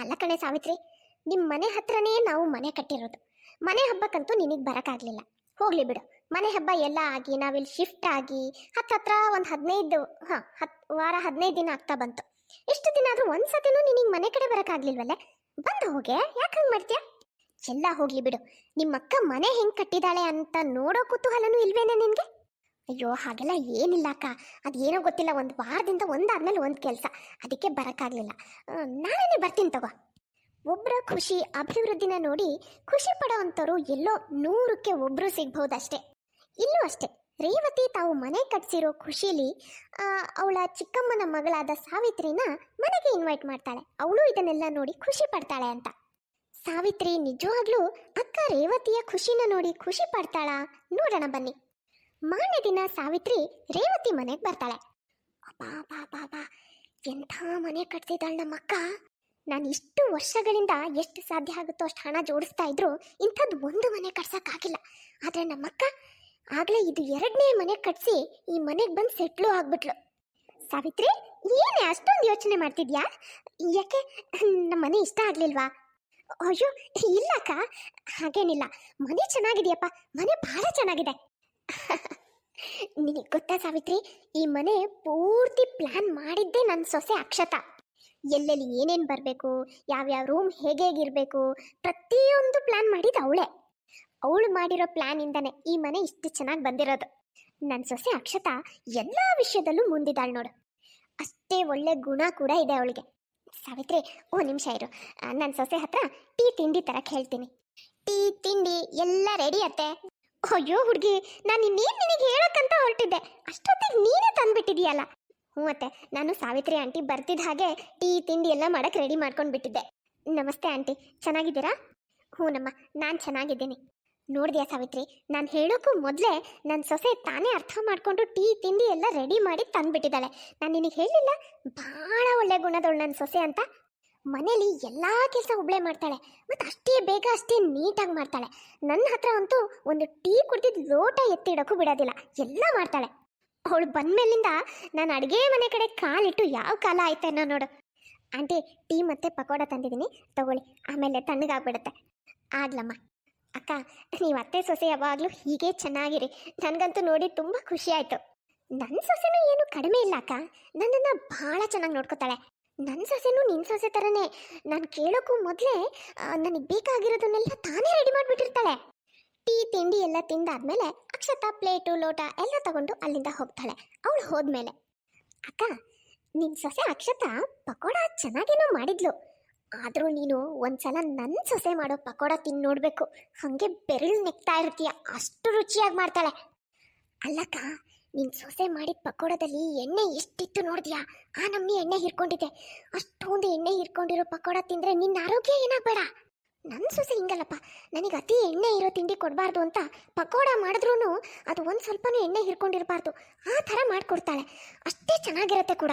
ಅಲ್ಲ ಕಣೆ ಸಾವಿತ್ರಿ ನಿಮ್ಮ ಮನೆ ಹತ್ರನೇ ನಾವು ಮನೆ ಕಟ್ಟಿರೋದು. ಮನೆ ಹಬ್ಬಕ್ಕಂತೂ ನಿನಗೆ ಬರೋಕ್ಕಾಗಲಿಲ್ಲ ಹೋಗ್ಲಿ ಬಿಡು. ಮನೆ ಹಬ್ಬ ಎಲ್ಲ ಆಗಿ, ನಾವಿಲ್ಲಿ ಶಿಫ್ಟ್ ಆಗಿ, ಹತ್ತತ್ರ ಒಂದು ಹದಿನೈದು, ಹಾಂ ಹತ್ತು ವಾರ ಹದಿನೈದು ದಿನ ಆಗ್ತಾ ಬಂತು. ಎಷ್ಟು ದಿನ ಆದರೂ ಒಂದ್ಸತಿನೂ ನಿನಗೆ ಮನೆ ಕಡೆ ಬರೋಕ್ಕಾಗ್ಲಿಲ್ವಲ್ಲೇ ಬಂದು ಹೋಗೆ, ಯಾಕೆ ಹಂಗೆ ಮಾಡ್ತೀಯ? ಎಲ್ಲ ಹೋಗ್ಲಿ ಬಿಡು. ನಿಮ್ಮಕ್ಕ ಮನೆ ಹೆಂಗೆ ಕಟ್ಟಿದಾಳೆ ಅಂತ ನೋಡೋ ಕುತೂಹಲನೂ ಇಲ್ವೇನೆ ನಿನಗೆ? ಅಯ್ಯೋ, ಹಾಗೆಲ್ಲ ಏನಿಲ್ಲ ಅಕ್ಕ. ಅದೇನೋ ಗೊತ್ತಿಲ್ಲ, ಒಂದು ವಾರದಿಂದ ಒಂದಾದ್ಮೇಲೆ ಒಂದು ಕೆಲಸ. ಅದಕ್ಕೆ ಬರೋಕ್ಕಾಗಲಿಲ್ಲ. ನಾನೇ ಬರ್ತೀನಿ ತಗೋ. ಒಬ್ಬರ ಖುಷಿ, ಅಭಿವೃದ್ಧಿನ ನೋಡಿ ಖುಷಿ ಪಡೋ ಅಂಥವ್ರು ಎಲ್ಲೋ ನೂರಕ್ಕೆ ಒಬ್ಬರು ಸಿಗ್ಬಹುದಷ್ಟೇ. ಇಲ್ಲೂ ಅಷ್ಟೇ, ರೇವತಿ ತಾವು ಮನೆ ಕಟ್ಸಿರೋ ಖುಷಿಲಿ ಅವಳ ಚಿಕ್ಕಮ್ಮನ ಮಗಳಾದ ಸಾವಿತ್ರಿನ ಮನೆಗೆ ಇನ್ವೈಟ್ ಮಾಡ್ತಾಳೆ. ಅವಳು ಇದನ್ನೆಲ್ಲ ನೋಡಿ ಖುಷಿ ಪಡ್ತಾಳೆ ಅಂತ. ಸಾವಿತ್ರಿ, ನಿಜವಾಗ್ಲೂ ಅಕ್ಕ ರೇವತಿಯ ಖುಷಿನ ನೋಡಿ ಖುಷಿ ಪಡ್ತಾಳಾ? ನೋಡೋಣ ಬನ್ನಿ. ಮಾನ್ಯ ದಿನ ಸಾವಿತ್ರಿ ರೇವತಿ ಮನೆಗೆ ಬರ್ತಾಳೆ. ಅಬ್ಬಾ ಎಂಥ ಮನೆ ಕಟ್ಸಿದಾಳ ನಮ್ಮಕ್ಕ ನಾನು ಇಷ್ಟು ವರ್ಷಗಳಿಂದ ಎಷ್ಟು ಸಾಧ್ಯ ಆಗುತ್ತೋ ಅಷ್ಟು ಹಣ ಜೋಡಿಸ್ತಾ ಇದ್ರು ಇಂಥದ್ದು ಒಂದು ಮನೆ ಕಟ್ಸೋಕ್ಕಾಗಿಲ್ಲ ಆದರೆ ನಮ್ಮಕ್ಕ ಆಗಲೇ ಇದು ಎರಡನೇ ಮನೆ ಕಟ್ಸಿ ಈ ಮನೆಗೆ ಬಂದು ಸೆಟ್ಲು ಆಗ್ಬಿಟ್ಲು. ಸಾವಿತ್ರಿ, ಏನೇ ಅಷ್ಟೊಂದು ಯೋಚನೆ ಮಾಡ್ತಿದ್ಯಾ? ಯಾಕೆ ನಮ್ಮ ಮನೆ ಇಷ್ಟ ಆಗ್ಲಿಲ್ವಾ? ಅಯ್ಯೋ, ಇಲ್ಲಕ್ಕ, ಹಾಗೇನಿಲ್ಲ. ಮನೆ ಚೆನ್ನಾಗಿದೆಯಪ್ಪ. ಮನೆ ಬಹಳ ಚೆನ್ನಾಗಿದೆ. ನಿನಗೆ ಗೊತ್ತಾ ಸಾವಿತ್ರಿ, ಈ ಮನೆ ಪೂರ್ತಿ ಪ್ಲಾನ್ ಮಾಡಿದ್ದೇ ನನ್ನ ಸೊಸೆ ಅಕ್ಷತ. ಎಲ್ಲೆಲ್ಲಿ ಏನೇನು ಬರಬೇಕು, ಯಾವ್ಯಾವ ರೂಮ್ ಹೇಗೆ ಹೇಗಿರಬೇಕು ಪ್ರತಿಯೊಂದು ಪ್ಲಾನ್ ಮಾಡಿದ್ದು ಅವಳೇ. ಅವಳು ಮಾಡಿರೋ ಪ್ಲಾನಿಂದನೇ ಈ ಮನೆ ಇಷ್ಟು ಚೆನ್ನಾಗಿ ಬಂದಿರೋದು. ನನ್ನ ಸೊಸೆ ಅಕ್ಷತ ಎಲ್ಲ ವಿಷಯದಲ್ಲೂ ಮುಂದಿದ್ದಾಳೆ ನೋಡು. ಅಷ್ಟೇ ಒಳ್ಳೆ ಗುಣ ಕೂಡ ಇದೆ ಅವಳಿಗೆ. ಸಾವಿತ್ರಿ, ಓ ನಿಮಿಷ ಇರು. ನನ್ನ ಸೊಸೆ ಹತ್ರ ಟೀ ತಿಂಡಿ ತರಕ್ಕೆ ಹೇಳ್ತೀನಿ. ಟೀ, ತಿಂಡಿ ಎಲ್ಲ ರೆಡಿ ಅತ್ತೆ. ಅಯ್ಯೋ ಹುಡುಗಿ, ನಾನು ಇನ್ನೇನು ನಿನಗೆ ಹೇಳೋಕ್ಕಂತ ಹೊರಟಿದ್ದೆ. ಅಷ್ಟೊತ್ತಿಗೆ ನೀನೇ ತಂದ್ಬಿಟ್ಟಿದೀಯಲ್ಲ. ಹ್ಞೂ ಮತ್ತೆ ನಾನು ಸಾವಿತ್ರಿ ಆಂಟಿ ಬರ್ತಿದ್ದ ಹಾಗೆ ಟೀ, ತಿಂಡಿ ಎಲ್ಲ ಮಾಡಕ್ಕೆ ರೆಡಿ ಮಾಡ್ಕೊಂಡು ಬಿಟ್ಟಿದ್ದೆ ನಮಸ್ತೆ ಆಂಟಿ, ಚೆನ್ನಾಗಿದ್ದೀರಾ? ಹ್ಞೂನಮ್ಮ ನಾನು ಚೆನ್ನಾಗಿದ್ದೀನಿ. ನೋಡಿದ್ಯಾ ಸಾವಿತ್ರಿ, ನಾನು ಹೇಳೋಕ್ಕೂ ಮೊದಲೇ ನನ್ನ ಸೊಸೆ ತಾನೇ ಅರ್ಥ ಮಾಡಿಕೊಂಡು ಟೀ, ತಿಂಡಿ ಎಲ್ಲ ರೆಡಿ ಮಾಡಿ ತಂದುಬಿಟ್ಟಿದ್ದಾಳೆ. ನಾನು ನಿನಗೆ ಹೇಳಿಲ್ಲ? ಭಾಳ ಒಳ್ಳೆ ಗುಣದವಳು ನನ್ನ ಸೊಸೆ ಅಂತ. ಮನೇಲಿ ಎಲ್ಲ ಕೆಲಸ ಒಬ್ಳೆ ಮಾಡ್ತಾಳೆ, ಮತ್ತು ಅಷ್ಟೇ ಬೇಗ ಅಷ್ಟೇ ನೀಟಾಗಿ ಮಾಡ್ತಾಳೆ. ನನ್ನ ಹತ್ರ ಅಂತೂ ಒಂದು ಟೀ ಕುಡ್ದಿದ್ದು ಲೋಟ ಎತ್ತಿಡೋಕ್ಕೂ ಬಿಡೋದಿಲ್ಲ, ಎಲ್ಲ ಮಾಡ್ತಾಳೆ. ಅವಳು ಬಂದ್ಮೇಲಿಂದ ನಾನು ಅಡುಗೆ ಮನೆ ಕಡೆ ಕಾಲಿಟ್ಟು ಯಾವ ಕಾಲ ಆಯ್ತೇನೋ ನೋಡು. ಆಂಟಿ, ಟೀ ಮತ್ತೆ ಪಕೋಡ ತಂದಿದ್ದೀನಿ, ತಗೊಳ್ಳಿ. ಆಮೇಲೆ ತಣ್ಣಗಾಗ್ಬಿಡುತ್ತೆ. ಆಗ್ಲಮ್ಮ. ಅಕ್ಕ, ನೀವು ಅತ್ತೆ ಸೊಸೆ ಯಾವಾಗಲೂ ಹೀಗೆ ಚೆನ್ನಾಗಿರಿ. ನನಗಂತೂ ನೋಡಿ ತುಂಬ ಖುಷಿ ಆಯಿತು. ನನ್ನ ಸೊಸೆನೂ ಏನು ಕಡಿಮೆ ಇಲ್ಲ ಅಕ್ಕ. ನನ್ನನ್ನು ಭಾಳ ಚೆನ್ನಾಗಿ ನೋಡ್ಕೋತಾಳೆ. ನನ್ನ ಸೊಸೆನೂ ನಿನ್ನ ಸೊಸೆ ಥರನೇ ನಾನು ಕೇಳೋಕ್ಕೂ ಮೊದಲೇ ನನಗೆ ಬೇಕಾಗಿರೋದನ್ನೆಲ್ಲ ತಾನೇ ರೆಡಿ ಮಾಡಿಬಿಟ್ಟಿರ್ತಾಳೆ. ಟೀ, ತಿಂಡಿ ಎಲ್ಲ ತಿಂದಾದ್ಮೇಲೆ ಅಕ್ಷತಾ ಪ್ಲೇಟು, ಲೋಟ ಎಲ್ಲ ತಗೊಂಡು ಅಲ್ಲಿಂದ ಹೋಗ್ತಾಳೆ, ಅವಳು ಹೋದ್ಮೇಲೆ. ಅಕ್ಕ ನಿನ್ನ ಸೊಸೆ ಅಕ್ಷತಾ ಪಕೋಡ ಚೆನ್ನಾಗೇನೋ ಮಾಡಿದ್ಲು. ಆದರೂ ನೀನು ಒಂದ್ಸಲ ನನ್ನ ಸೊಸೆ ಮಾಡೋ ಪಕೋಡ ತಿಂದು ನೋಡಬೇಕು. ಹಾಗೆ ಬೆರಳು ನೆಕ್ತಾ ಇರ್ತೀಯ, ಅಷ್ಟು ರುಚಿಯಾಗಿ ಮಾಡ್ತಾಳೆ. ಅಲ್ಲಕ್ಕ ನಿನ್ನ ಸೊಸೆ ಮಾಡಿದ ಪಕೋಡದಲ್ಲಿ ಎಣ್ಣೆ ಎಷ್ಟಿತ್ತು ನೋಡಿದ್ಯಾ? ಆ ನಮ್ಮಿ ಎಣ್ಣೆ ಹಿರ್ಕೊಂಡಿದೆ ಅಷ್ಟೊಂದು ಎಣ್ಣೆ ಹಿರ್ಕೊಂಡಿರೋ ಪಕೋಡ ತಿಂದರೆ ನಿನ್ನ ಆರೋಗ್ಯ ಏನಾಗಬೇಡ? ನನ್ನ ಸೊಸೆ ಹಿಂಗಲ್ಲಪ್ಪ. ನನಗೆ ಅತಿ ಎಣ್ಣೆ ಇರೋ ತಿಂಡಿ ಕೊಡಬಾರ್ದು ಅಂತ ಪಕೋಡ ಮಾಡಿದ್ರೂ ಅದು ಒಂದು ಸ್ವಲ್ಪನೂ ಎಣ್ಣೆ ಹಿರ್ಕೊಂಡಿರಬಾರ್ದು. ಆ ಥರ ಮಾಡಿಕೊಡ್ತಾಳೆ. ಅಷ್ಟೇ ಚೆನ್ನಾಗಿರುತ್ತೆ ಕೂಡ.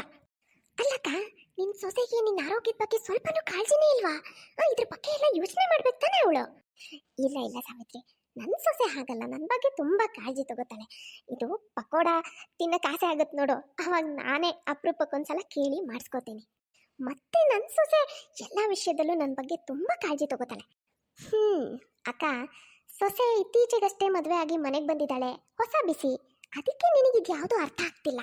ಅಲ್ಲಕ್ಕ ನಿನ್ನ ಸೊಸೆಗೆ ನಿನ್ನ ಆರೋಗ್ಯದ ಬಗ್ಗೆ ಸ್ವಲ್ಪನೂ ಕಾಳಜಿನೇ ಇಲ್ವಾ? ಇದ್ರ ಬಗ್ಗೆ ಎಲ್ಲ ಯೋಚನೆ ಮಾಡ್ಬೇಕು ತಾನೇ ಅವಳು? ಇಲ್ಲ ಇಲ್ಲ ಸಾವಿತ್ರಿ. ನನ್ನ ಸೊಸೆ ಹಾಗಲ್ಲ ನನ್ನ ಬಗ್ಗೆ ತುಂಬ ಕಾಳಜಿ ತಗೋತಾಳೆ. ಇದು ಪಕೋಡ ತಿನ್ನಕ್ಕೆ ಆಸೆ ಆಗುತ್ತೆ ನೋಡು. ಅವಾಗ ನಾನೇ ಅಪರೂಪಕ್ಕೊಂದ್ಸಲ ಕೇಳಿ ಮಾಡಿಸ್ಕೋತೀನಿ. ಮತ್ತೆ ನನ್ನ ಸೊಸೆ ಎಲ್ಲ ವಿಷಯದಲ್ಲೂ ನನ್ನ ಬಗ್ಗೆ ತುಂಬ ಕಾಳಜಿ ತಗೋತಾಳೆ. ಹ್ಞೂ ಅಕ್ಕ, ಸೊಸೆ ಇತ್ತೀಚೆಗಷ್ಟೇ ಮದುವೆ ಆಗಿ ಮನೆಗೆ ಬಂದಿದ್ದಾಳೆ. ಹೊಸ ಬಿಸಿ. ಅದಕ್ಕೆ ನಿನಗಿದು ಯಾವುದೂ ಅರ್ಥ ಆಗ್ತಿಲ್ಲ.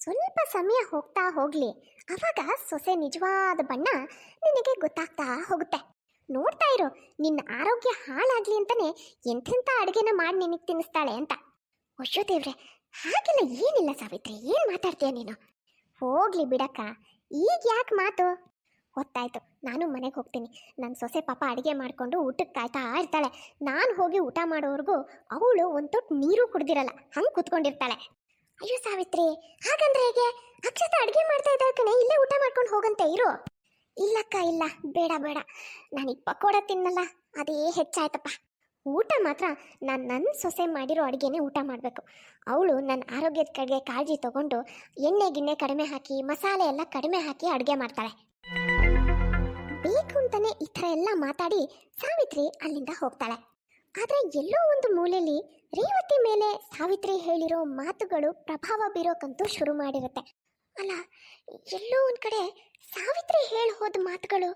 ಸ್ವಲ್ಪ ಸಮಯ ಹೋಗ್ತಾ ಹೋಗಲಿ. ಅವಾಗ ಸೊಸೆ ನಿಜವಾದ ಬಣ್ಣ ನಿನಗೆ ಗೊತ್ತಾಗ್ತಾ ಹೋಗುತ್ತೆ. ನೋಡ್ತಾ ಇರೋ, ನಿನ್ನ ಆರೋಗ್ಯ ಹಾಳಾಗ್ಲಿ ಅಂತಾನೆ ಎಂಥೆಂಥ ಅಡುಗೆನ ಮಾಡಿ ನಿನಗೆ ತಿನ್ನಿಸ್ತಾಳೆ ಅಂತ. ಅಯ್ಯೋ ದೇವ್ರೆ, ಹಾಗೆಲ್ಲ ಏನಿಲ್ಲ ಸಾವಿತ್ರಿ, ಏನು ಮಾತಾಡ್ತೀಯ ನೀನು? ಹೋಗ್ಲಿ ಬಿಡಕ್ಕ, ಈಗ ಯಾಕೆ ಮಾತು? ಗೊತ್ತಾಯ್ತು ನಾನು ಮನೆಗೆ ಹೋಗ್ತೀನಿ. ನನ್ನ ಸೊಸೆ ಪಾಪ ಅಡುಗೆ ಮಾಡಿಕೊಂಡು ಊಟಕ್ಕೆ ಕಾಯ್ತಾ ಇರ್ತಾಳೆ. ನಾನು ಹೋಗಿ ಊಟ ಮಾಡೋವರೆಗೂ ಅವಳು ಒಂದು ತೊಟ್ಟು ನೀರು ಕುಡ್ದಿರಲ್ಲ, ಹಂಗೆ ಕೂತ್ಕೊಂಡಿರ್ತಾಳೆ. ಅಯ್ಯೋ ಸಾವಿತ್ರಿ, ಹಾಗಂದ್ರೆ ಹೇಗೆ? ಅಕ್ಷತ ಅಡುಗೆ ಮಾಡ್ತಾ ಇದ್ದಾಳೆ ಕಣೆ, ಇಲ್ಲೇ ಊಟ ಮಾಡ್ಕೊಂಡು ಹೋಗಂತೆ, ಇರು. ಇಲ್ಲಕ್ಕ ಇಲ್ಲ. ಬೇಡ ಬೇಡ. ನಾನೀಗ ಪಕೋಡ ತಿನ್ನಲ್ಲ. ಅದೇ ಹೆಚ್ಚಾಯ್ತಪ್ಪ. ಊಟ ಮಾತ್ರ ನಾನು ನನ್ನ ಸೊಸೆ ಮಾಡಿರೋ ಅಡುಗೆನೇ ಊಟ ಮಾಡಬೇಕು. ಅವಳು ನನ್ನ ಆರೋಗ್ಯದ ಕಡೆಗೆ ಕಾಳಜಿ ತಗೊಂಡು ಎಣ್ಣೆ, ಗಿಣ್ಣೆ ಕಡಿಮೆ ಹಾಕಿ, ಮಸಾಲೆ ಎಲ್ಲ ಕಡಿಮೆ ಹಾಕಿ ಅಡುಗೆ ಮಾಡ್ತಾಳೆ. ಬೇಕು ಅಂತಾನೆ ಈ ಥರ ಎಲ್ಲ ಮಾತಾಡಿ ಸಾವಿತ್ರಿ ಅಲ್ಲಿಂದ ಹೋಗ್ತಾಳೆ. ಆದರೆ ಎಲ್ಲೋ ಒಂದು ಮೂಲೆಯಲ್ಲಿ ರೇವತಿ ಮೇಲೆ ಸಾವಿತ್ರಿ ಹೇಳಿರೋ ಮಾತುಗಳು ಪ್ರಭಾವ ಬೀರೋಕಂತೂ ಶುರು ಮಾಡಿರುತ್ತೆ. ಅಲ್ಲ, ಎಲ್ಲೋ ಒಂದು ಕಡೆ ಸಾವಿತ್ರಿ ಹೇಳಿ ಹೋದ ಮಾತುಗಳು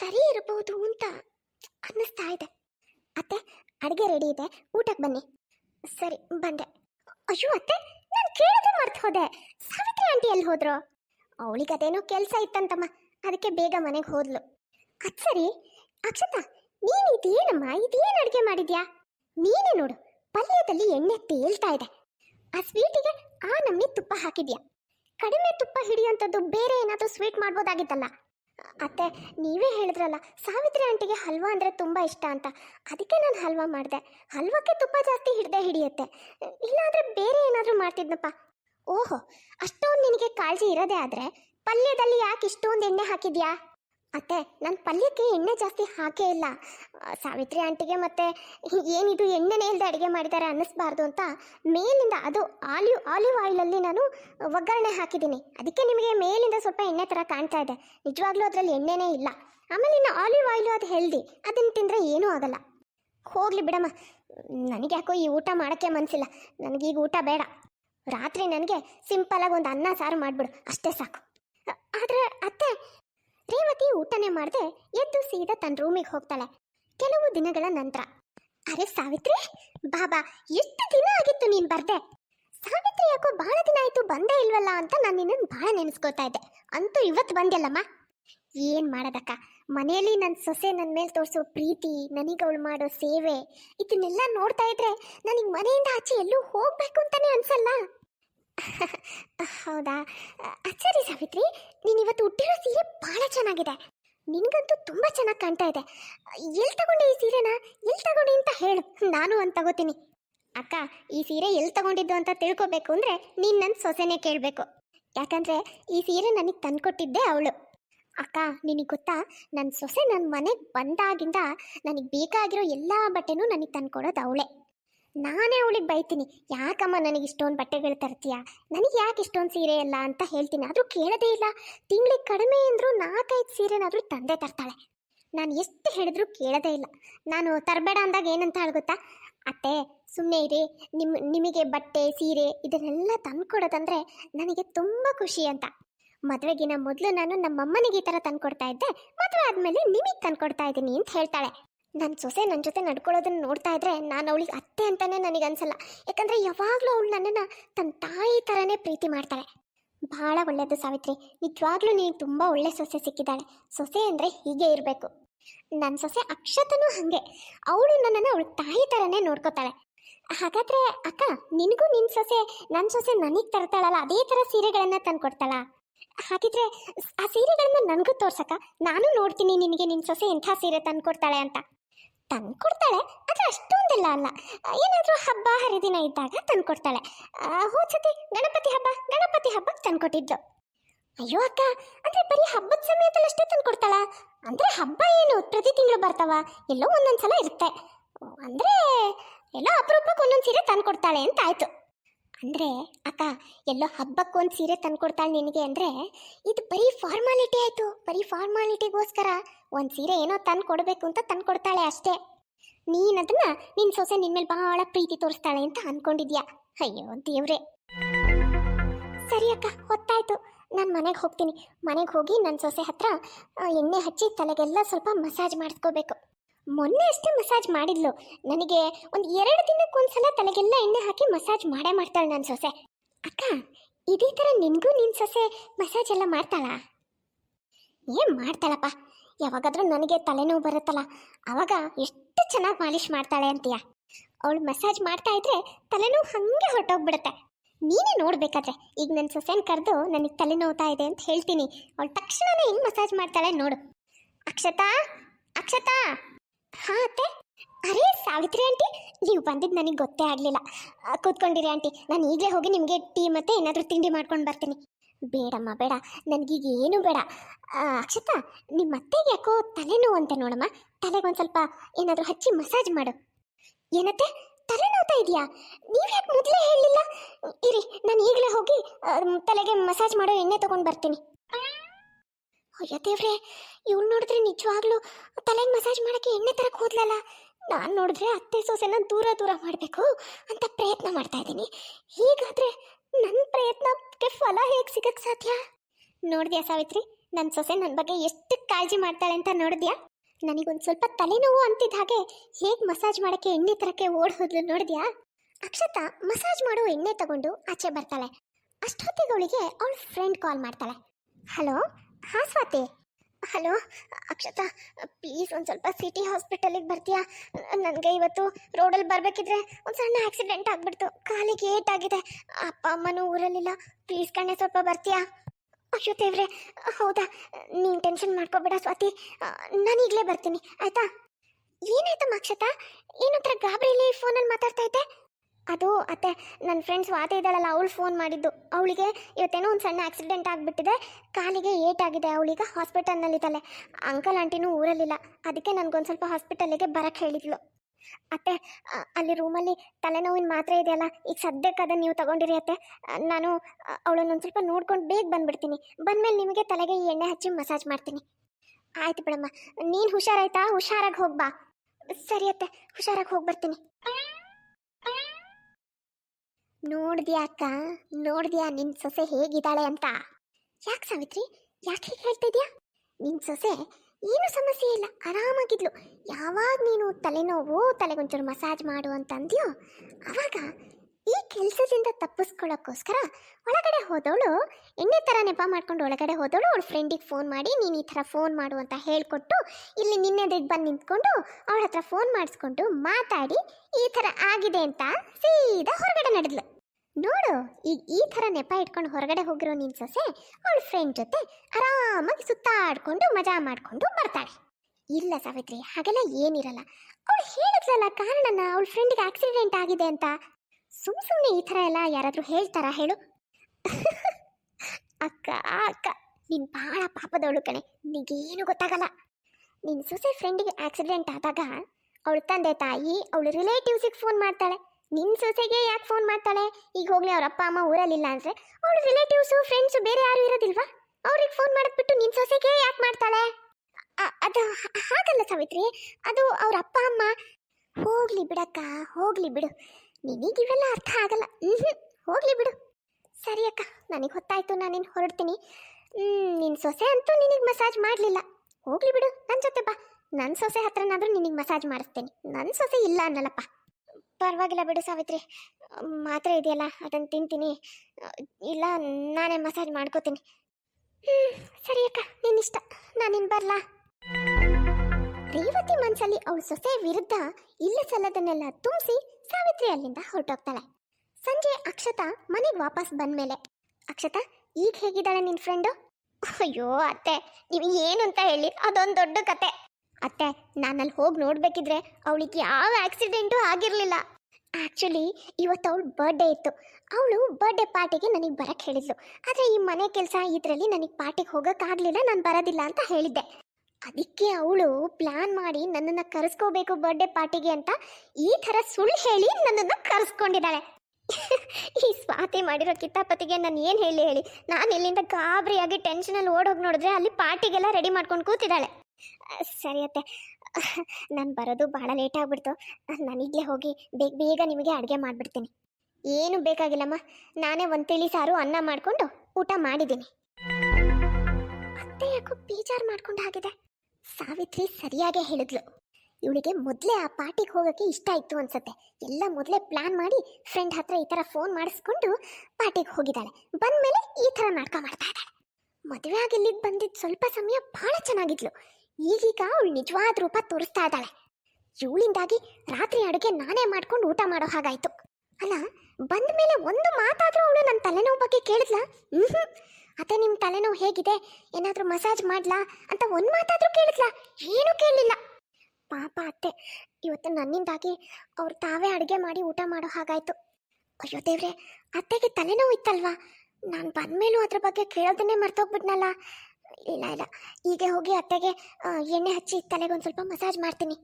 ಸರಿ ಇರಬಹುದು ಅಂತ ಅನ್ನಿಸ್ತಾ ಇದೆ. ಅತ್ತೆ, ಅಡುಗೆ ರೆಡಿ ಇದೆ. ಊಟಕ್ಕೆ ಬನ್ನಿ. ಸರಿ, ಬಂದೆ. ಅಯ್ಯೋ ಅತ್ತೆ, ನಾನು ಕೇಳಿದ್ರೆ ಮರ್ತು ಹೋದೆ. ಸಾವಿತ್ರಿ ಆಂಟಿ ಎಲ್ಲಿ ಹೋದ್ರು? ಅವಳಿಗೆ ಅದೇನೋ ಕೆಲಸ ಇತ್ತಂತಮ್ಮ. ಅದಕ್ಕೆ ಬೇಗ ಮನೆಗೆ ಹೋದ್ಲು. ಅದ್ ಸರಿ. ಅಕ್ಷತಾ, ನೀನು ಇದೇನಮ್ಮ, ಇದೇನು ಅಡುಗೆ ಮಾಡಿದ್ಯಾ? ನೀನೇ ನೋಡು, ಪಲ್ಯದಲ್ಲಿ ಎಣ್ಣೆ ತೇಲ್ತಾ ಇದೆ. ಆ ಸ್ವೀಟಿಗೆ ಆ ನಮ್ನಿ ತುಪ್ಪ ಹಾಕಿದ್ಯಾ? ಕಡಿಮೆ ತುಪ್ಪ ಹಿಡಿಯುವಂಥದ್ದು ಬೇರೆ ಏನಾದರೂ ಸ್ವೀಟ್ ಮಾಡ್ಬೋದಾಗಿತ್ತಲ್ಲ? ಅತ್ತೆ, ನೀವೇ ಹೇಳಿದ್ರಲ್ಲ, ಸಾವಿತ್ರಿ ಆಂಟಿಗೆ ಹಲ್ವಾ ಅಂದರೆ ತುಂಬ ಇಷ್ಟ ಅಂತ. ಅದಕ್ಕೆ ನಾನು ಹಲ್ವಾ ಮಾಡಿದೆ. ಹಲ್ವಕ್ಕೆ ತುಪ್ಪ ಜಾಸ್ತಿ ಹಿಡ್ದೆ ಹಿಡಿಯುತ್ತೆ. ಇಲ್ಲಾಂದರೆ ಬೇರೆ ಏನಾದರೂ ಮಾಡ್ತಿದ್ನಪ್ಪ. ಓಹೋ, ಅಷ್ಟೊಂದು ನಿನಗೆ ಕಾಳಜಿ ಇರೋದೇ ಆದರೆ ಪಲ್ಯದಲ್ಲಿ ಯಾಕೆ ಇಷ್ಟೊಂದು ಎಣ್ಣೆ ಹಾಕಿದ್ಯಾ? ಅತ್ತೆ ನನ್ನ ಪಲ್ಯಕ್ಕೆ ಎಣ್ಣೆ ಜಾಸ್ತಿ ಹಾಕೇ ಇಲ್ಲ. ಸಾವಿತ್ರಿ ಆಂಟಿಗೆ ಮತ್ತೆ ಏನಿದು ಎಣ್ಣೆನೇ ಇಲ್ಲದೆ ಅಡುಗೆ ಮಾಡಿದ್ದಾರೆ ಅನ್ನಿಸ್ಬಾರ್ದು ಅಂತ ಮೇಲಿಂದ ಅದು ಆಲಿವ್ ಆಲಿವ್ ಆಯಿಲಲ್ಲಿ ನಾನು ಒಗ್ಗರಣೆ ಹಾಕಿದ್ದೀನಿ. ಅದಕ್ಕೆ ನಿಮಗೆ ಮೇಲಿಂದ ಸ್ವಲ್ಪ ಎಣ್ಣೆ ಥರ ಕಾಣ್ತಾ ಇದೆ. ನಿಜವಾಗ್ಲೂ ಅದರಲ್ಲಿ ಎಣ್ಣೆನೇ ಇಲ್ಲ. ಆಮೇಲೆ ಇನ್ನು ಆಲಿವ್ ಆಯಿಲು ಅದು ಹೆಲ್ದಿ. ಅದನ್ನು ತಿಂದರೆ ಏನೂ ಆಗಲ್ಲ. ಹೋಗ್ಲಿ ಬಿಡಮ್ಮ. ನನಗೆ ಯಾಕೋ ಈ ಊಟ ಮಾಡೋಕ್ಕೆ ಮನಸ್ಸಿಲ್ಲ ನನಗೀಗ ಊಟ ಬೇಡ. ರಾತ್ರಿ ನನಗೆ ಸಿಂಪಲಾಗಿ ಒಂದು ಅನ್ನ ಸಾರು ಮಾಡಿಬಿಡು. ಅಷ್ಟೇ ಸಾಕು. ಊಟನೇ ಮಾಡದೆ ಎದ್ದು ಸೀದಾ ತನ್ನ ರೂಮಿಗೆ ಹೋಗ್ತಾಳೆ. ಕೆಲವು ದಿನಗಳ ನಂತರ, ಅರೆ ಸಾವಿತ್ರಿ, ಬಾಬಾ, ಎಷ್ಟು ದಿನ ಆಗಿತ್ತು ನೀನ್ ಬರ್ದೆ? ಸಾವಿತ್ರಿ ಯಾಕೋ ಬಹಳ ದಿನ ಆಯ್ತು ಬಂದೇ ಇಲ್ವಲ್ಲ ಅಂತ ನಾನು ನಿನ್ನನ್ನು ಬಹಳ ನೆನೆಸ್ಕೋತಾ ಇದ್ದೆ. ಅಂತೂ ಇವತ್ತು ಬಂದೆಲ್ಲಮ್ಮ ಏನ್ ಮಾಡೋದಕ್ಕ? ಮನೆಯಲ್ಲಿ ನನ್ನ ಸೊಸೆ ನನ್ನ ಮೇಲೆ ತೋರಿಸೋ ಪ್ರೀತಿ, ನನಗೆ ಅವಳು ಮಾಡೋ ಸೇವೆ, ಇದನ್ನೆಲ್ಲ ನೋಡ್ತಾ ಇದ್ರೆ ನನಗೆ ಮನೆಯಿಂದ ಆಚೆ ಎಲ್ಲೂ ಹೋಗ್ಬೇಕು ಅಂತಾನೆ ಅನ್ಸಲ್ಲ? ಹೌದಾ? ಅಚ್ಚರಿ ಸಾವಿತ್ರಿ, ನೀನು ಇವತ್ತು ಹುಟ್ಟಿರೋ ಸೀರೆ ಬಹಳ ಚೆನ್ನಾಗಿದೆ. ನಿನಗಂತೂ ತುಂಬ ಚೆನ್ನಾಗಿ ಕಾಣ್ತಾ ಇದೆ. ಎಲ್ಲಿ ತಗೊಂಡೆ ಈ ಸೀರೆನ? ಎಲ್ಲಿ ತಗೊಂಡೆ ಅಂತ ಹೇಳು. ನಾನು ಅಂತ ತಗೋತೀನಿ. ಅಕ್ಕ, ಈ ಸೀರೆ ಎಲ್ಲಿ ತಗೊಂಡಿದ್ದು ಅಂತ ತಿಳ್ಕೊಬೇಕು ಅಂದರೆ ನೀನು ನನ್ನ ಸೊಸೆನೇ ಕೇಳಬೇಕು. ಯಾಕಂದರೆ ಈ ಸೀರೆ ನನಗೆ ತಂದುಕೊಟ್ಟಿದ್ದೆ ಅವಳು. ಅಕ್ಕ, ನಿನಗೆ ಗೊತ್ತಾ? ನನ್ನ ಸೊಸೆ ನನ್ನ ಮನೆಗೆ ಬಂದಾಗಿಂದ ನನಗೆ ಬೇಕಾಗಿರೋ ಎಲ್ಲ ಬಟ್ಟೆನೂ ನನಗೆ ತಂದುಕೊಡೋದು ಅವಳೇ. ನಾನೇ ಅವಳಿಗೆ ಬೈತೀನಿ. ಯಾಕಮ್ಮ ನನಗೆ ಇಷ್ಟೊಂದು ಬಟ್ಟೆಗಳು ತರ್ತೀಯ? ನನಗೆ ಯಾಕೆ ಇಷ್ಟೊಂದು ಸೀರೆ ಅಲ್ಲ ಅಂತ ಹೇಳ್ತೀನಿ. ಆದರೂ ಕೇಳೋದೇ ಇಲ್ಲ. ತಿಂಗಳಿಗೆ ಕಡಿಮೆ ಅಂದರೂ ನಾಲ್ಕೈದು ಸೀರೆನಾದರೂ ತಂದೆ ತರ್ತಾಳೆ. ನಾನು ಎಷ್ಟು ಹೇಳಿದ್ರೂ ಕೇಳೋದೇ ಇಲ್ಲ. ನಾನು ತರಬೇಡ ಅಂದಾಗ ಏನಂತ ಗೊತ್ತಾ? ಅತ್ತೆ ಸುಮ್ಮನೆ ಇರಿ. ನಿಮ್ಮ ನಿಮಗೆ ಬಟ್ಟೆ, ಸೀರೆ ಇದನ್ನೆಲ್ಲ ತಂದ್ಕೊಡೋದಂದರೆ ನನಗೆ ತುಂಬ ಖುಷಿ ಅಂತ. ಮದುವೆಗಿನ ಮೊದಲು ನಾನು ನಮ್ಮಮ್ಮನಿಗೆ ಈ ಥರ ತಂದ್ಕೊಡ್ತಾ ಇದ್ದೆ. ಮದುವೆ ಆದಮೇಲೆ ನಿಮಗೆ ತಂದ್ಕೊಡ್ತಾ ಇದ್ದೀನಿ ಅಂತ ಹೇಳ್ತಾಳೆ. ನನ್ನ ಸೊಸೆ ನನ್ನ ಜೊತೆ ನಡ್ಕೊಳ್ಳೋದನ್ನ ನೋಡ್ತಾ ಇದ್ರೆ ನಾನು ಅವಳಿಗೆ ಅತ್ತೆ ಅಂತಾನೆ ನನಗೆ ಅನ್ಸಲ್ಲ ಯಾಕಂದ್ರೆ ಯಾವಾಗಲೂ ಅವಳು ನನ್ನನ್ನು ತನ್ನ ತಾಯಿ ಥರನೇ ಪ್ರೀತಿ ಮಾಡ್ತಾಳೆ. ಭಾಳ ಒಳ್ಳೆಯದು ಸಾವಿತ್ರಿ. ನಿಜವಾಗ್ಲೂ ನೀನು ತುಂಬ ಒಳ್ಳೆ ಸೊಸೆ ಸಿಕ್ಕಿದ್ದಾಳೆ. ಸೊಸೆ ಅಂದರೆ ಹೀಗೆ ಇರಬೇಕು. ನನ್ನ ಸೊಸೆ ಅಕ್ಷತನೂ ಹಾಗೆ. ಅವಳು ನನ್ನನ್ನು ಅವಳ ತಾಯಿ ಥರನೇ ನೋಡ್ಕೋತಾಳೆ. ಹಾಗಾದ್ರೆ ಅಕ್ಕ, ನಿನಗೂ ನಿನ್ನ ಸೊಸೆ ನನ್ನ ಸೊಸೆ ನನಗೆ ತರ್ತಾಳಲ್ಲ, ಅದೇ ಥರ ಸೀರೆಗಳನ್ನು ತಂದು ಕೊಡ್ತಾಳ ಹಾಗಿದ್ರೆ ಆ ಸೀರೆಗಳನ್ನ ನನಗೂ ತೋರ್ಸಕ್ಕ. ನಾನು ನೋಡ್ತೀನಿ ನಿನಗೆ ನಿನ್ನ ಸೊಸೆ ಎಂಥ ಸೀರೆ ತಂದು ಕೊಡ್ತಾಳೆ ಅಂತ. ತಂದು ಕೊಡ್ತಾಳೆ ಆದರೆ ಅಷ್ಟೊಂದಿಲ್ಲ ಅಲ್ಲ. ಏನಾದರೂ ಹಬ್ಬ, ಹರಿದಿನ ಇದ್ದಾಗ ತಂದು ಕೊಡ್ತಾಳೆ ಹೋದ್ಸತಿ ಗಣಪತಿ ಹಬ್ಬ, ಗಣಪತಿ ಹಬ್ಬಕ್ಕೆ ತಂದು ಕೊಟ್ಟಿದ್ದು ಅಯ್ಯೋ ಅಕ್ಕ, ಅಂದರೆ ಬರೀ ಹಬ್ಬದ ಸಮಯದಲ್ಲಿ ಅಷ್ಟೇ ತಂದು ಕೊಡ್ತಾಳ ಅಂದರೆ ಹಬ್ಬ ಏನು, ಪ್ರತಿ ತಿಂಗಳು ಬರ್ತಾವ? ಎಲ್ಲೋ ಒಂದೊಂದು ಸಲ ಇರುತ್ತೆ. ಅಂದರೆ ಎಲ್ಲೋ ಅಪರೂಪಕ್ಕೆ ಒಂದೊಂದು ಸೀರೆ ತಂದು ಕೊಡ್ತಾಳೆ ಅಂತ ಆಯಿತು. ಅಂದರೆ ಅಕ್ಕ, ಎಲ್ಲೋ ಹಬ್ಬಕ್ಕೆ ಒಂದು ಸೀರೆ ತಂದು ಕೊಡ್ತಾಳೆ ನಿನಗೆ ಅಂದರೆ ಇದು ಬರೀ ಫಾರ್ಮಾಲಿಟಿ ಆಯಿತು. ಬರೀ ಫಾರ್ಮಾಲಿಟಿಗೋಸ್ಕರ ಒಂದು ಸೀರೆ ಏನೋ ತಂದು ಕೊಡಬೇಕು ಅಂತ ತಂದು ಕೊಡ್ತಾಳೆ ಅಷ್ಟೇ. ನೀನು ಅದನ್ನ ನಿನ್ ಸೊಸೆ ನಿನ್ನ ಮೇಲೆ ಬಹಳ ಪ್ರೀತಿ ತೋರಿಸ್ತಾಳೆ ಅಂತ ಅನ್ಕೊಂಡಿದ್ಯಾ? ಅಯ್ಯೋ, ದೇವ್ರೆ. ಸರಿ ಅಕ್ಕ, ಹೊತ್ತಾಯ್ತು. ನಾನು ಮನೆಗೆ ಹೋಗ್ತೀನಿ. ಮನೆಗೆ ಹೋಗಿ ನನ್ನ ಸೊಸೆ ಹತ್ರ ಎಣ್ಣೆ ಹಚ್ಚಿ ತಲೆಗೆಲ್ಲ ಸ್ವಲ್ಪ ಮಸಾಜ್ ಮಾಡಿಸ್ಕೋಬೇಕು. ಮೊನ್ನೆ ಅಷ್ಟೇ ಮಸಾಜ್ ಮಾಡಿದ್ಲು. ನನಗೆ ಒಂದು ಎರಡು ದಿನಕ್ಕೊಂದ್ಸಲ ತಲೆಗೆಲ್ಲ ಎಣ್ಣೆ ಹಾಕಿ ಮಸಾಜ್ ಮಾಡೇ ಮಾಡ್ತಾಳೆ ನನ್ನ ಸೊಸೆ. ಅಕ್ಕ, ಇದೇ ಥರ ನಿನಗೂ ನಿನ್ನ ಸೊಸೆ ಮಸಾಜ್ ಎಲ್ಲ ಮಾಡ್ತಾಳಾ? ಏನ್ ಮಾಡ್ತಾಳಪ್ಪ? ಯಾವಾಗಾದ್ರೂ ನನಗೆ ತಲೆನೋವು ಬರುತ್ತಲ್ಲ, ಅವಾಗ ಎಷ್ಟು ಚೆನ್ನಾಗಿ ಮಾಲಿಶ್ ಮಾಡ್ತಾಳೆ ಅಂತೀಯ? ಅವಳು ಮಸಾಜ್ ಮಾಡ್ತಾ ಇದ್ರೆ ತಲೆನೋವು ಹಂಗೆ ಹೊರಟೋಗ್ಬಿಡುತ್ತೆ. ನೀನೇ ನೋಡ್ಬೇಕಾದ್ರೆ, ಈಗ ನನ್ನ ಸೊಸೆನ್ ಕರೆದು ನನಗೆ ತಲೆನೋವ್ತಾ ಇದೆ ಅಂತ ಹೇಳ್ತೀನಿ. ಅವಳು ತಕ್ಷಣನೇ ಹೆಂಗ್ ಮಸಾಜ್ ಮಾಡ್ತಾಳೆ ನೋಡು. ಅಕ್ಷತಾ ಅಕ್ಷತಾ! ಹಾ ಅತ್ತೆ? ಅರೇ ಸಾವಿತ್ರಿ ಆಂಟಿ, ನೀವು ಬಂದಿದ್ದು ನನಗೆ ಗೊತ್ತೇ ಆಗಲಿಲ್ಲ. ಕೂತ್ಕೊಂಡಿರಿ ಆಂಟಿ. ನಾನು ಈಗಲೇ ಹೋಗಿ ನಿಮಗೆ ಟೀ ಮತ್ತೆ ಏನಾದರೂ ತಿಂಡಿ ಮಾಡ್ಕೊಂಡು ಬರ್ತೀನಿ. ಬೇಡಮ್ಮ, ಬೇಡ. ನನಗೀಗ ಏನೂ ಬೇಡ. ಅಕ್ಷತ ನಿಮ್ಮ ಅತ್ತೆಗೆ ಯಾಕೋ ತಲೆನೋವು ಅಂತ ನೋಡಮ್ಮ. ತಲೆಗೆ ಒಂದು ಸ್ವಲ್ಪ ಏನಾದರೂ ಹಚ್ಚಿ ಮಸಾಜ್ ಮಾಡು. ಏನತ್ತೆ? ತಲೆನೋವ್ತಾ ಇದೆಯಾ? ನೀವು ಯಾಕೆ ಮೊದಲೇ ಹೇಳಲಿಲ್ಲ ಇರಿ, ನಾನು ಈಗಲೇ ಹೋಗಿ ತಲೆಗೆ ಮಸಾಜ್ ಮಾಡೋ ಎಣ್ಣೆ ತಗೊಂಡು ಬರ್ತೀನಿ. ಅಯ್ಯೋ ದೇವ್ರೆ ಇವಳು ನೋಡಿದ್ರೆ ನಿಜವಾಗ್ಲೂ ತಲೆಗೆ ಮಸಾಜ್ ಮಾಡೋಕ್ಕೆ ಎಣ್ಣೆ ತರಕ್ಕೆ ಹೋದ್ಲಲ್ಲ? ನಾನು ನೋಡಿದ್ರೆ ಅತ್ತೆ ಸೊಸೆನ ದೂರ ದೂರ ಮಾಡಬೇಕು ಅಂತ ಪ್ರಯತ್ನ ಮಾಡ್ತಾ ಇದ್ದೀನಿ. ಹೀಗಾದ್ರೆ ನನ್ನ ಪ್ರಯತ್ನಕ್ಕೆ ಫಲ ಹೇಗೆ ಸಿಗಕ್ಕೆ ಸಾಧ್ಯ? ನೋಡಿದ್ಯಾ ಸಾವಿತ್ರಿ ನನ್ನ ಸೊಸೆ ನನ್ನ ಬಗ್ಗೆ ಎಷ್ಟು ಕಾಳಜಿ ಮಾಡ್ತಾಳೆ ಅಂತ ನೋಡಿದ್ಯಾ? ನನಗೊಂದು ಸ್ವಲ್ಪ ತಲೆನೋವು ಅಂತಿದ್ದ ಹಾಗೆ ಹೇಗೆ ಮಸಾಜ್ ಮಾಡೋಕ್ಕೆ ಎಣ್ಣೆ ತರಕ್ಕೆ ಓಡ್ ಹೋದ್ಲು ನೋಡಿದ್ಯಾ? ಅಕ್ಷತಾ, ಮಸಾಜ್ ಮಾಡೋ ಎಣ್ಣೆ ತಗೊಂಡು ಆಚೆ ಬರ್ತಾಳೆ. ಅಷ್ಟೊತ್ತಿಗೆ ಅವಳಿಗೆ ಅವಳ ಫ್ರೆಂಡ್ ಕಾಲ್ ಮಾಡ್ತಾಳೆ. ಹಲೋ, ಹಾ ಸ್ವಾತಿ. ಹಲೋ, ಅಕ್ಷತಾ ಪ್ಲೀಸ್ ಒಂದು ಸ್ವಲ್ಪ ಸಿಟಿ ಹಾಸ್ಪಿಟಲಿಗೆ ಬರ್ತೀಯಾ? ನನಗೆ ಇವತ್ತು ರೋಡಲ್ಲಿ ಬರಬೇಕಿದ್ರೆ ಒಂದು ಸಣ್ಣ ಆಕ್ಸಿಡೆಂಟ್ ಆಗಿಬಿಡ್ತು. ಕಾಲಿಗೆ ಏಟಾಗಿದೆ ಅಪ್ಪ ಅಮ್ಮನೂ ಊರಲ್ಲಿಲ್ಲ. ಪ್ಲೀಸ್ ಕಣ್ಣೆ ಸ್ವಲ್ಪ ಬರ್ತೀಯಾ? ಅಯ್ಯೋ ದೇವ್ರೆ ಹೌದಾ? ನೀನು ಟೆನ್ಷನ್ ಮಾಡ್ಕೋಬೇಡ ಸ್ವಾತಿ. ನಾನು ಈಗಲೇ ಬರ್ತೀನಿ, ಆಯ್ತಾ? ಏನಾಯ್ತಮ್ಮ ಅಕ್ಷತಾ? ಏನತ್ರ ಗಾಬರಿಲಿ ಫೋನಲ್ಲಿ ಮಾತಾಡ್ತಾ ಇದ್ದೆ. ಅದು ಅತ್ತೆ ನನ್ನ ಫ್ರೆಂಡ್ಸ್ ವಾತ ಇದ್ದಾಳಲ್ಲ, ಅವಳು ಫೋನ್ ಮಾಡಿದ್ದು. ಅವಳಿಗೆ ಇವತ್ತೇನೋ ಒಂದು ಸಣ್ಣ ಆಕ್ಸಿಡೆಂಟ್ ಆಗಿಬಿಟ್ಟಿದೆ. ಕಾಲಿಗೆ ಏಟಾಗಿದೆ ಅವಳೀಗ ಹಾಸ್ಪಿಟಲ್ನಲ್ಲಿದ್ದಾಳೆ ಅಂಕಲ್ ಆಂಟಿನೂ ಊರಲ್ಲಿಲ್ಲ. ಅದಕ್ಕೆ ನನಗೊಂದು ಸ್ವಲ್ಪ ಹಾಸ್ಪಿಟಲಿಗೆ ಬರಕ್ಕೆ ಹೇಳಿದ್ಲು. ಅತ್ತೆ ಅಲ್ಲಿ ರೂಮಲ್ಲಿ ತಲೆನೋವಿನ ಮಾತ್ರ ಇದೆಯಲ್ಲ, ಈಗ ಸದ್ಯಕ್ಕೆ ಅದನ್ನು ನೀವು ತಗೊಂಡಿರಿ ಅತ್ತೆ. ನಾನು ನಾನು ಅವಳನ್ನೊಂದು ಸ್ವಲ್ಪ ನೋಡ್ಕೊಂಡು ಬೇಗ ಬಂದ್ಬಿಡ್ತೀನಿ. ಬಂದಮೇಲೆ ನಿಮಗೆ ತಲೆಗೆ ಎಣ್ಣೆ ಹಚ್ಚಿ ಮಸಾಜ್ ಮಾಡ್ತೀನಿ. ಆಯ್ತು ಬಿಡಮ್ಮ, ನೀನು ಹುಷಾರಾಯ್ತಾ? ಹುಷಾರಾಗಿ ಹೋಗ್ಬಾ ಸರಿ ಅತ್ತೆ, ಹುಷಾರಾಗಿ ಹೋಗಿ ಬರ್ತೀನಿ. ನೋಡ್ದ್ಯಾ ಅಕ್ಕ? ನೋಡ್ದ್ಯಾ ನಿನ್ ಸೊಸೆ ಹೇಗಿದ್ದಾಳೆ ಅಂತ? ಯಾಕೆ ಸಾವಿತ್ರಿ? ಯಾಕೆ ಹೀಗೆ ಹೇಳ್ತಾ ಇದೀಯಾ? ನಿನ್ ಸೊಸೆ ಏನು ಸಮಸ್ಯೆ ಇಲ್ಲ, ಆರಾಮಾಗಿದ್ಲು. ಯಾವಾಗ ನೀನು ತಲೆನೋವು, ತಲೆಗೊಂಚೂರು ಮಸಾಜ್ ಮಾಡು ಅಂತ ಅಂದ್ಯೋ ಅವಾಗ ಈ ಕೆಲಸದಿಂದ ತಪ್ಪಿಸ್ಕೊಳ್ಳೋಕ್ಕೋಸ್ಕರ ಒಳಗಡೆ ಹೋದವಳು ಎಣ್ಣೆ ಥರ ನೆಪ ಮಾಡ್ಕೊಂಡು ಒಳಗಡೆ ಹೋದವಳು ಅವಳ ಫ್ರೆಂಡಿಗೆ ಫೋನ್ ಮಾಡಿ, ನೀನು ಈ ಥರ ಫೋನ್ ಮಾಡು ಅಂತ ಹೇಳಿಕೊಟ್ಟು, ಇಲ್ಲಿ ನಿನ್ನೆದ್ರಿಗೆ ಬಂದು ನಿಂತ್ಕೊಂಡು ಅವಳ ಹತ್ರ ಫೋನ್ ಮಾಡಿಸ್ಕೊಂಡು ಮಾತಾಡಿ, ಈ ಥರ ಆಗಿದೆ ಅಂತ ಸೀದಾ ಹೊರಗಡೆ ನಡೆದ್ಲು. ನೋಡು, ಈಗ ಈ ಥರ ನೆಪ ಇಟ್ಕೊಂಡು ಹೊರಗಡೆ ಹೋಗಿರೋ ನಿನ್ನ ಸೊಸೆ, ಅವಳ ಫ್ರೆಂಡ್ ಜೊತೆ ಆರಾಮಾಗಿ ಸುತ್ತಾಡ್ಕೊಂಡು ಮಜಾ ಮಾಡಿಕೊಂಡು ಬರ್ತಾಳೆ. ಇಲ್ಲ ಸಾವಿತ್ರಿ, ಹಾಗೆಲ್ಲ ಏನಿರಲ್ಲ. ಅವಳು ಹೇಳಿದ್ಲಲ್ಲ ಕಾರಣನ, ಅವಳ ಫ್ರೆಂಡಿಗೆ ಆಕ್ಸಿಡೆಂಟ್ ಆಗಿದೆ ಅಂತ. ಸುಮ್ ಸುಮ್ಮನೆ ಈ ಥರ ಎಲ್ಲ ಯಾರಾದರೂ ಹೇಳ್ತಾರಾ ಹೇಳು. ಅಕ್ಕ ಅಕ್ಕ, ನೀನು ಭಾಳ ಪಾಪದವಳು ಕಣೆ ನಿನಗೇನು ಗೊತ್ತಾಗಲ್ಲ. ನಿನ್ನ ಸೊಸೆ ಫ್ರೆಂಡಿಗೆ ಆಕ್ಸಿಡೆಂಟ್ ಆದಾಗ, ಅವಳ ತಂದೆ ತಾಯಿ ಅವಳ ರಿಲೇಟಿವ್ಸಿಗೆ ಫೋನ್ ಮಾಡ್ತಾಳೆ. ನಿನ್ನ ಸೊಸೆಗೆ ಯಾಕೆ ಫೋನ್ ಮಾಡ್ತಾಳೆ? ಈಗ ಹೋಗ್ಲಿ ಅವ್ರ ಅಪ್ಪ, ಅಮ್ಮ ಊರಲ್ಲಿಲ್ಲ ಅಂದರೆ ಅವಳು ರಿಲೇಟಿವ್ಸು ಫ್ರೆಂಡ್ಸು ಬೇರೆ ಯಾರು ಇರೋದಿಲ್ವಾ? ಅವ್ರಿಗೆ ಫೋನ್ ಮಾಡಿದ್ಬಿಟ್ಟು ನಿನ್ನ ಸೊಸೆಗೆ ಯಾಕೆ ಮಾಡ್ತಾಳೆ? ಅದು ಹಾಗಲ್ಲ ಸಾವಿತ್ರಿ. ಅದು ಅವ್ರ ಅಪ್ಪ, ಅಮ್ಮ. ಹೋಗ್ಲಿ ಬಿಡಕ್ಕ, ಹೋಗ್ಲಿ ಬಿಡು. ನಿನಗೆ ಇವೆಲ್ಲ ಅರ್ಥ ಆಗಲ್ಲ. ಹ್ಞೂ ಹೋಗ್ಲಿ ಬಿಡು. ಸರಿ ಅಕ್ಕ, ನನಗೆ ಹೊತ್ತಾಯ್ತು, ನಾನೇನು ಹೊರಡ್ತೀನಿ. ನಿನ್ನ ಸೊಸೆ ಅಂತೂ ನಿನಗೆ ಮಸಾಜ್ ಮಾಡಲಿಲ್ಲ. ಹೋಗ್ಲಿ ಬಿಡು ನನ್ನ ಜೊತೆ ಬಾ. ನನ್ನ ಸೊಸೆ ಹತ್ರನಾದರೂ ನಿನಗೆ ಮಸಾಜ್ ಮಾಡಿಸ್ತೀನಿ. ನನ್ನ ಸೊಸೆ ಇಲ್ಲ ಅನ್ನಲ್ಲಪ್ಪ. ಪರವಾಗಿಲ್ಲ ಬಿಡು ಸಾವಿತ್ರಿ. ಮಾತ್ರೆ ಇದೆಯಲ್ಲ, ಅದನ್ನು ತಿಂತೀನಿ. ಇಲ್ಲ, ನಾನೇ ಮಸಾಜ್ ಮಾಡ್ಕೋತೀನಿ. ಹ್ಮ್, ಸರಿ ಅಕ್ಕ, ನಿನ್ನಿಷ್ಟ. ನಾನಿನ್ ಬರಲಾ? ರೇವತಿ ಮನ್ಸಲ್ಲಿ ಅವಳ ಸೊಸೆ ವಿರುದ್ಧ ಇಲ್ಲ ಸಲ್ಲದನ್ನೆಲ್ಲ ತುಂಬಿಸಿ ಸಾವಿತ್ರಿ ಅಲ್ಲಿಂದ ಹೊರಟೋಗ್ತಾಳೆ. ಸಂಜೆ ಅಕ್ಷತಾ ಮನೆಗೆ ವಾಪಸ್ ಬಂದ್ಮೇಲೆ, ಅಕ್ಷತಾ, ಈಗ ಹೇಗಿದ್ದಾಳೆ ನಿನ್ನ ಫ್ರೆಂಡು ಅಯ್ಯೋ, ಅತ್ತೆ, ನೀವು ಏನು ಅಂತ ಹೇಳಿ, ಅದೊಂದು ದೊಡ್ಡ ಕತೆ. ಅತ್ತೆ ನಾನಲ್ಲಿ ಹೋಗಿ ನೋಡಬೇಕಿದ್ರೆ ಅವಳಿಗೆ ಯಾವ ಆಕ್ಸಿಡೆಂಟು ಆಗಿರಲಿಲ್ಲ. ಆ್ಯಕ್ಚುಲಿ ಇವತ್ತು ಅವಳು ಬರ್ಡೇ ಇತ್ತು. ಅವಳು ಬರ್ಡೇ ಪಾರ್ಟಿಗೆ ನನಗೆ ಬರಕ್ಕೆ ಹೇಳಿದ್ಲು. ಆದರೆ ಈ ಮನೆ ಕೆಲಸ ಇದರಲ್ಲಿ ನನಗೆ ಪಾರ್ಟಿಗೆ ಹೋಗೋಕ್ಕಾಗಲಿಲ್ಲ ನಾನು ಬರೋದಿಲ್ಲ ಅಂತ ಹೇಳಿದ್ದೆ. ಅದಕ್ಕೆ ಅವಳು ಪ್ಲ್ಯಾನ್ ಮಾಡಿ ನನ್ನನ್ನು ಕರೆಸ್ಕೋಬೇಕು ಬರ್ಡೇ ಪಾರ್ಟಿಗೆ ಅಂತ ಈ ಥರ ಸುಳ್ಳು ಹೇಳಿ ನನ್ನನ್ನು ಕರೆಸ್ಕೊಂಡಿದ್ದಾಳೆ. ಈ ಸ್ವಾತಿ ಮಾಡಿರೋ ಕಿತ್ತಾಪತಿಗೆ ನಾನು ಏನು ಹೇಳಿ ಹೇಳಿ? ನಾನು ಇಲ್ಲಿಂದ ಗಾಬರಿಯಾಗಿ ಟೆನ್ಷನಲ್ಲಿ ಓಡೋಗಿ ನೋಡಿದ್ರೆ ಅಲ್ಲಿ ಪಾರ್ಟಿಗೆಲ್ಲ ರೆಡಿ ಮಾಡ್ಕೊಂಡು ಕೂತಿದ್ದಾಳೆ. ಸರಿ ಅತ್ತೆ. ನಾನು ಬರೋದು ಭಾಳ ಲೇಟ್ ಆಗ್ಬಿಡ್ತು. ನಾನು ಈಗಲೇ ಹೋಗಿ ಬೇಗ ಬೇಗ ನಿಮಗೆ ಅಡುಗೆ ಮಾಡಿಬಿಡ್ತೀನಿ. ಏನು ಬೇಕಾಗಿಲ್ಲಮ್ಮ. ನಾನೇ ಒಂದು ತಿಳಿ ಸಾರು, ಅನ್ನ ಮಾಡಿಕೊಂಡು ಊಟ ಮಾಡಿದ್ದೀನಿ. ಅತ್ತೆ ಯಾಕೋ ಬೇಜಾರು ಮಾಡ್ಕೊಂಡು ಆಗಿದೆ ಸಾವಿತ್ರಿ ಸರಿಯಾಗೇ ಹೇಳಿದ್ಲು. ಇವಳಿಗೆ ಮೊದಲೇ ಆ ಪಾರ್ಟಿಗೆ ಹೋಗೋಕ್ಕೆ ಇಷ್ಟ ಇತ್ತು ಅನ್ಸತ್ತೆ. ಎಲ್ಲ ಮೊದಲೇ ಪ್ಲಾನ್ ಮಾಡಿ ಫ್ರೆಂಡ್ ಹತ್ರ ಈ ಥರ ಫೋನ್ ಮಾಡಿಸ್ಕೊಂಡು ಪಾರ್ಟಿಗೆ ಹೋಗಿದ್ದಾಳೆ. ಬಂದಮೇಲೆ ಈ ಥರ ನಾಟಕ ಮಾಡ್ತಾ ಇದ್ದಾಳೆ. ಮದುವೆ ಆಗಿಲ್ಲಿದ್ದು ಬಂದಿದ್ದು ಸ್ವಲ್ಪ ಸಮಯ ಭಾಳ ಚೆನ್ನಾಗಿದ್ಲು. ಈಗೀಗ ಅವಳು ನಿಜವಾದ ರೂಪ ತೋರಿಸ್ತಾ ಇದ್ದಾಳೆ. ಇವಳಿಂದಾಗಿ ರಾತ್ರಿ ಅಡುಗೆ ನಾನೇ ಮಾಡ್ಕೊಂಡು ಊಟ ಮಾಡೋ ಹಾಗಾಯ್ತು. ಅಲ್ಲ, ಬಂದ ಮೇಲೆ ಒಂದು ಮಾತಾದರೂ ಅವಳು ನನ್ನ ತಲೆನೋವು ಬಗ್ಗೆ ಕೇಳಿದ್ಲಾ? ಹ್ಞೂ ಅತ್ತೆ ನಿಮ್ಮ ತಲೆನೋವು ಹೇಗಿದೆ? ಏನಾದರೂ ಮಸಾಜ್ ಮಾಡ್ಲಾ ಅಂತ ಒಂದು ಮಾತಾದರೂ ಕೇಳಿದ್ಲಾ? ಏನೂ ಕೇಳಲಿಲ್ಲ. ಪಾಪ ಅತ್ತೆ, ಇವತ್ತು ನನ್ನಿಂದಾಗಿ ಅವ್ರು ತಾವೇ ಅಡುಗೆ ಮಾಡಿ ಊಟ ಮಾಡೋ ಹಾಗಾಯ್ತು. ಅಯ್ಯೋ ದೇವ್ರೆ, ಅತ್ತೆಗೆ ತಲೆನೋವು ಇತ್ತಲ್ವಾ? ನಾನು ಬಂದ್ಮೇಲೂ ಅದ್ರ ಬಗ್ಗೆ ಕೇಳೋದನ್ನೇ ಮರ್ತೋಗ್ಬಿಟ್ನಲ್ಲ. ಇಲ್ಲ ಇಲ್ಲ. ಈಗ ಹೋಗಿ ಅತ್ತೆಗೆ ಎಣ್ಣೆ ಹಚ್ಚಿ ತಲೆಗೆ ಒಂದು ಸ್ವಲ್ಪ ಮಸಾಜ್ ಮಾಡ್ತೀನಿ.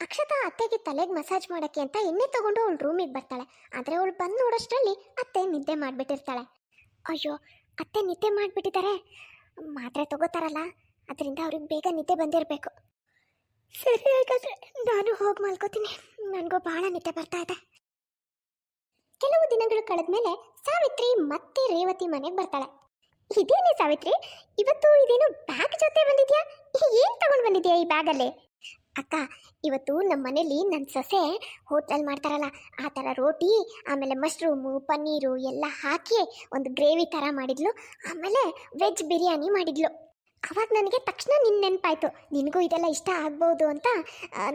ಅಕ್ಷತಾ ಅತ್ತೆಗೆ ತಲೆಗೆ ಮಸಾಜ್ ಮಾಡೋಕ್ಕೆ ಅಂತ ಎಣ್ಣೆ ತಗೊಂಡು ಅವಳು ರೂಮಿಗೆ ಬರ್ತಾಳೆ. ಆದರೆ ಅವಳು ಬಂದು ನೋಡೋಷ್ಟರಲ್ಲಿ ಅತ್ತೆ ನಿದ್ದೆ ಮಾಡಿಬಿಟ್ಟಿರ್ತಾಳೆ. ಅಯ್ಯೋ, ಅತ್ತೆ ನಿದ್ದೆ ಮಾಡಿಬಿಟ್ಟಿದ್ದಾರೆ ಮಾತ್ರೆ ತಗೋತಾರಲ್ಲ, ಅದರಿಂದ ಅವ್ರಿಗೆ ಬೇಗ ನಿದ್ದೆ ಬಂದಿರಬೇಕು. ಸರಿ ಹಾಗಾದ್ರೆ, ನಾನು ಹೋಗಿ ಮಲ್ಕೋತೀನಿ. ನನಗೂ ಭಾಳ ನಿದ್ದೆ ಬರ್ತಾ ಇದೆ. ಕೆಲವು ದಿನಗಳು ಕಳೆದ ಮೇಲೆ ಸಾವಿತ್ರಿ ಮತ್ತೆ ರೇವತಿ ಮನೆಗೆ ಬರ್ತಾಳೆ. ಇದೇನೆ ಸಾವಿತ್ರಿ? ಇವತ್ತು ಇದೇನು ಬ್ಯಾಗ್ ಜೊತೆ ಬಂದಿದ್ಯಾ? ಏನು ತಗೊಂಡು ಬಂದಿದ್ಯಾ ಈ ಬ್ಯಾಗಲ್ಲಿ ಅಕ್ಕ, ಇವತ್ತು ನಮ್ಮ ಮನೇಲಿ ನನ್ನ ಸೊಸೆ ಹೋಟ್ಲಲ್ಲಿ ಮಾಡ್ತಾರಲ್ಲ, ಆ ಥರ ರೋಟಿ, ಆಮೇಲೆ ಮಶ್ರೂಮು ಪನ್ನೀರು ಎಲ್ಲ ಹಾಕಿ ಒಂದು ಗ್ರೇವಿ ಥರ ಮಾಡಿದ್ಲು, ಆಮೇಲೆ ವೆಜ್ ಬಿರಿಯಾನಿ ಮಾಡಿದ್ಲು. ಅವಾಗ ನನಗೆ ತಕ್ಷಣ ನಿನ್ನ ನೆನಪಾಯ್ತು. ನಿನಗೂ ಇದೆಲ್ಲ ಇಷ್ಟ ಆಗ್ಬೋದು ಅಂತ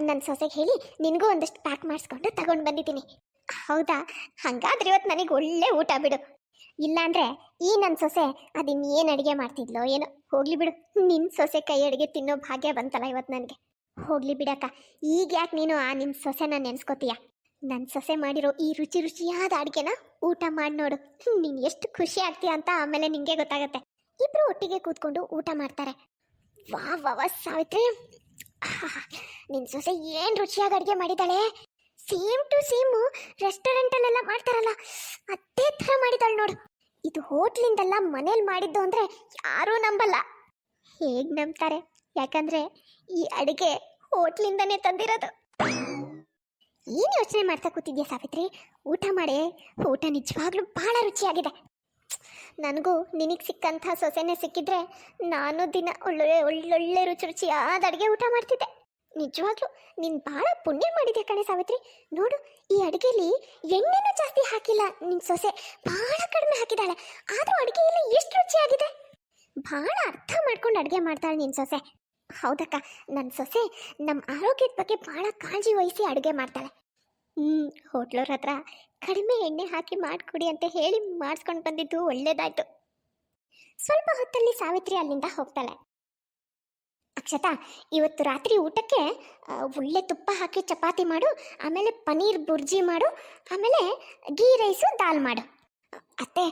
ನನ್ನ ಸೊಸೆಗೆ ಹೇಳಿ ನಿನಗೂ ಒಂದಷ್ಟು ಪ್ಯಾಕ್ ಮಾಡಿಸ್ಕೊಂಡು ತಗೊಂಡು ಬಂದಿದ್ದೀನಿ. ಹೌದಾ? ಹಾಗಾದ್ರೆ ಇವತ್ತು ನನಗೆ ಒಳ್ಳೆ ಊಟ ಬಿಡು. ಇಲ್ಲಾಂದ್ರೆ ಈ ನನ್ನ ಸೊಸೆ ಅದಿನ್ನೇನು ಅಡುಗೆ ಮಾಡ್ತಿದ್ಲೋ ಏನೋ? ಹೋಗ್ಲಿ ಬಿಡು. ನಿನ್ನ ಸೊಸೆ ಕೈ ಅಡುಗೆ ತಿನ್ನೋ ಭಾಗ್ಯ ಬಂತಲ್ಲ ಇವತ್ತು ನನಗೆ. ಹೋಗ್ಲಿ ಬಿಡಕ್ಕ. ಈಗ ಯಾಕೆ ನೀನು ಆ ನಿಮ್ಮ ಸೊಸೆನ ನೆನೆಸ್ಕೋತೀಯ? ನನ್ನ ಸೊಸೆ ಮಾಡಿರೋ ಈ ರುಚಿ ರುಚಿಯಾದ ಅಡುಗೆನ ಊಟ ಮಾಡಿ ನೋಡು. ನೀನು ಎಷ್ಟು ಖುಷಿ ಆಗ್ತೀಯ ಅಂತ ಆಮೇಲೆ ನಿಮಗೆ ಗೊತ್ತಾಗತ್ತೆ. ಇಬ್ಬರು ಒಟ್ಟಿಗೆ ಕೂತ್ಕೊಂಡು ಊಟ ಮಾಡ್ತಾರೆ. ವಾ ವಾ ಸಾವಿತ್ರಿ. ನಿನ್ನ ಸೊಸೆ ಏನು ರುಚಿಯಾಗಿ ಅಡುಗೆ ಮಾಡಿದ್ದಾಳೆ ಸೇಮ್ ಟು ಸೇಮು ರೆಸ್ಟೋರೆಂಟಲ್ಲೆಲ್ಲ ಮಾಡ್ತಾರಲ್ಲ. ಅದೇ ಥರ ಮಾಡಿದಾಳೆ ನೋಡು. ಇದು ಹೋಟ್ಲಿಂದೆಲ್ಲ ಮನೇಲಿ ಮಾಡಿದ್ದು ಅಂದರೆ ಯಾರೂ ನಂಬಲ್ಲ. ಹೇಗೆ ನಂಬ್ತಾರೆ? ಯಾಕಂದರೆ ಈ ಅಡುಗೆ ಹೋಟ್ಲಿಂದನೇ ತಂದಿರೋದು. ಏನು ಯೋಚನೆ ಮಾಡ್ತಾ ಕೂತಿದ್ಯಾ ಸಾವಿತ್ರಿ? ಊಟ ಮಾಡಿ? ಊಟ ನಿಜವಾಗ್ಲೂ ಭಾಳ ರುಚಿಯಾಗಿದೆ. ನನಗೂ ನಿನಗೆ ಸಿಕ್ಕಂಥ ಸೊಸೆನೇ ಸಿಕ್ಕಿದ್ರೆ ನಾನು ದಿನ ಒಳ್ಳೊಳ್ಳೆ ಒಳ್ಳೊಳ್ಳೆ ರುಚಿ ರುಚಿಯಾದ ಅಡುಗೆ ಊಟ ಮಾಡ್ತಿದ್ದೆ. ನಿಜವಾಗ್ಲೂ ನೀನು ಭಾಳ ಪುಣ್ಯ ಮಾಡಿದೆ ಕಣೆ ಸಾವಿತ್ರಿ. ನೋಡು, ಈ ಅಡುಗೆಲಿ ಎಣ್ಣೆನೂ ಜಾಸ್ತಿ ಹಾಕಿಲ್ಲ. ನಿನ್ನ ಸೊಸೆ ಭಾಳ ಕಡಿಮೆ ಹಾಕಿದ್ದಾಳೆ ಆದರೂ ಅಡುಗೆಯಲ್ಲಿ ಎಷ್ಟು ರುಚಿಯಾಗಿದೆ? ಭಾಳ ಅರ್ಥ ಮಾಡ್ಕೊಂಡು ಅಡುಗೆ ಮಾಡ್ತಾಳೆ ನಿನ್ನ ಸೊಸೆ. ಹೌದಕ್ಕ ನನ್ನ ಸೊಸೆ ನಮ್ಮ ಆರೋಗ್ಯದ ಬಗ್ಗೆ ಭಾಳ ಕಾಳಜಿ ವಹಿಸಿ ಅಡುಗೆ ಮಾಡ್ತಾಳೆ. ಹ್ಞೂ ಹೋಟ್ಲವ್ರ ಹತ್ರ ಕಡಿಮೆ ಎಣ್ಣೆ ಹಾಕಿ ಮಾಡಿಕೊಡಿ ಅಂತ ಹೇಳಿ ಮಾಡಿಸ್ಕೊಂಡು ಬಂದಿದ್ದು ಒಳ್ಳೇದಾಯ್ತು. ಸ್ವಲ್ಪ ಹೊತ್ತಲ್ಲಿ ಸಾವಿತ್ರಿ ಅಲ್ಲಿಂದ ಹೋಗ್ತಾಳೆ. ಅಕ್ಷತಾ, ಇವತ್ತು ರಾತ್ರಿ ಊಟಕ್ಕೆ ಒಳ್ಳೆ ತುಪ್ಪ ಹಾಕಿ ಚಪಾತಿ ಮಾಡು, ಆಮೇಲೆ ಪನೀರ್ ಬುರ್ಜಿ ಮಾಡು, ಆಮೇಲೆ ಗೀ ರೈಸು ದಾಲ್ ಮಾಡು. ಅತ್ತೆ,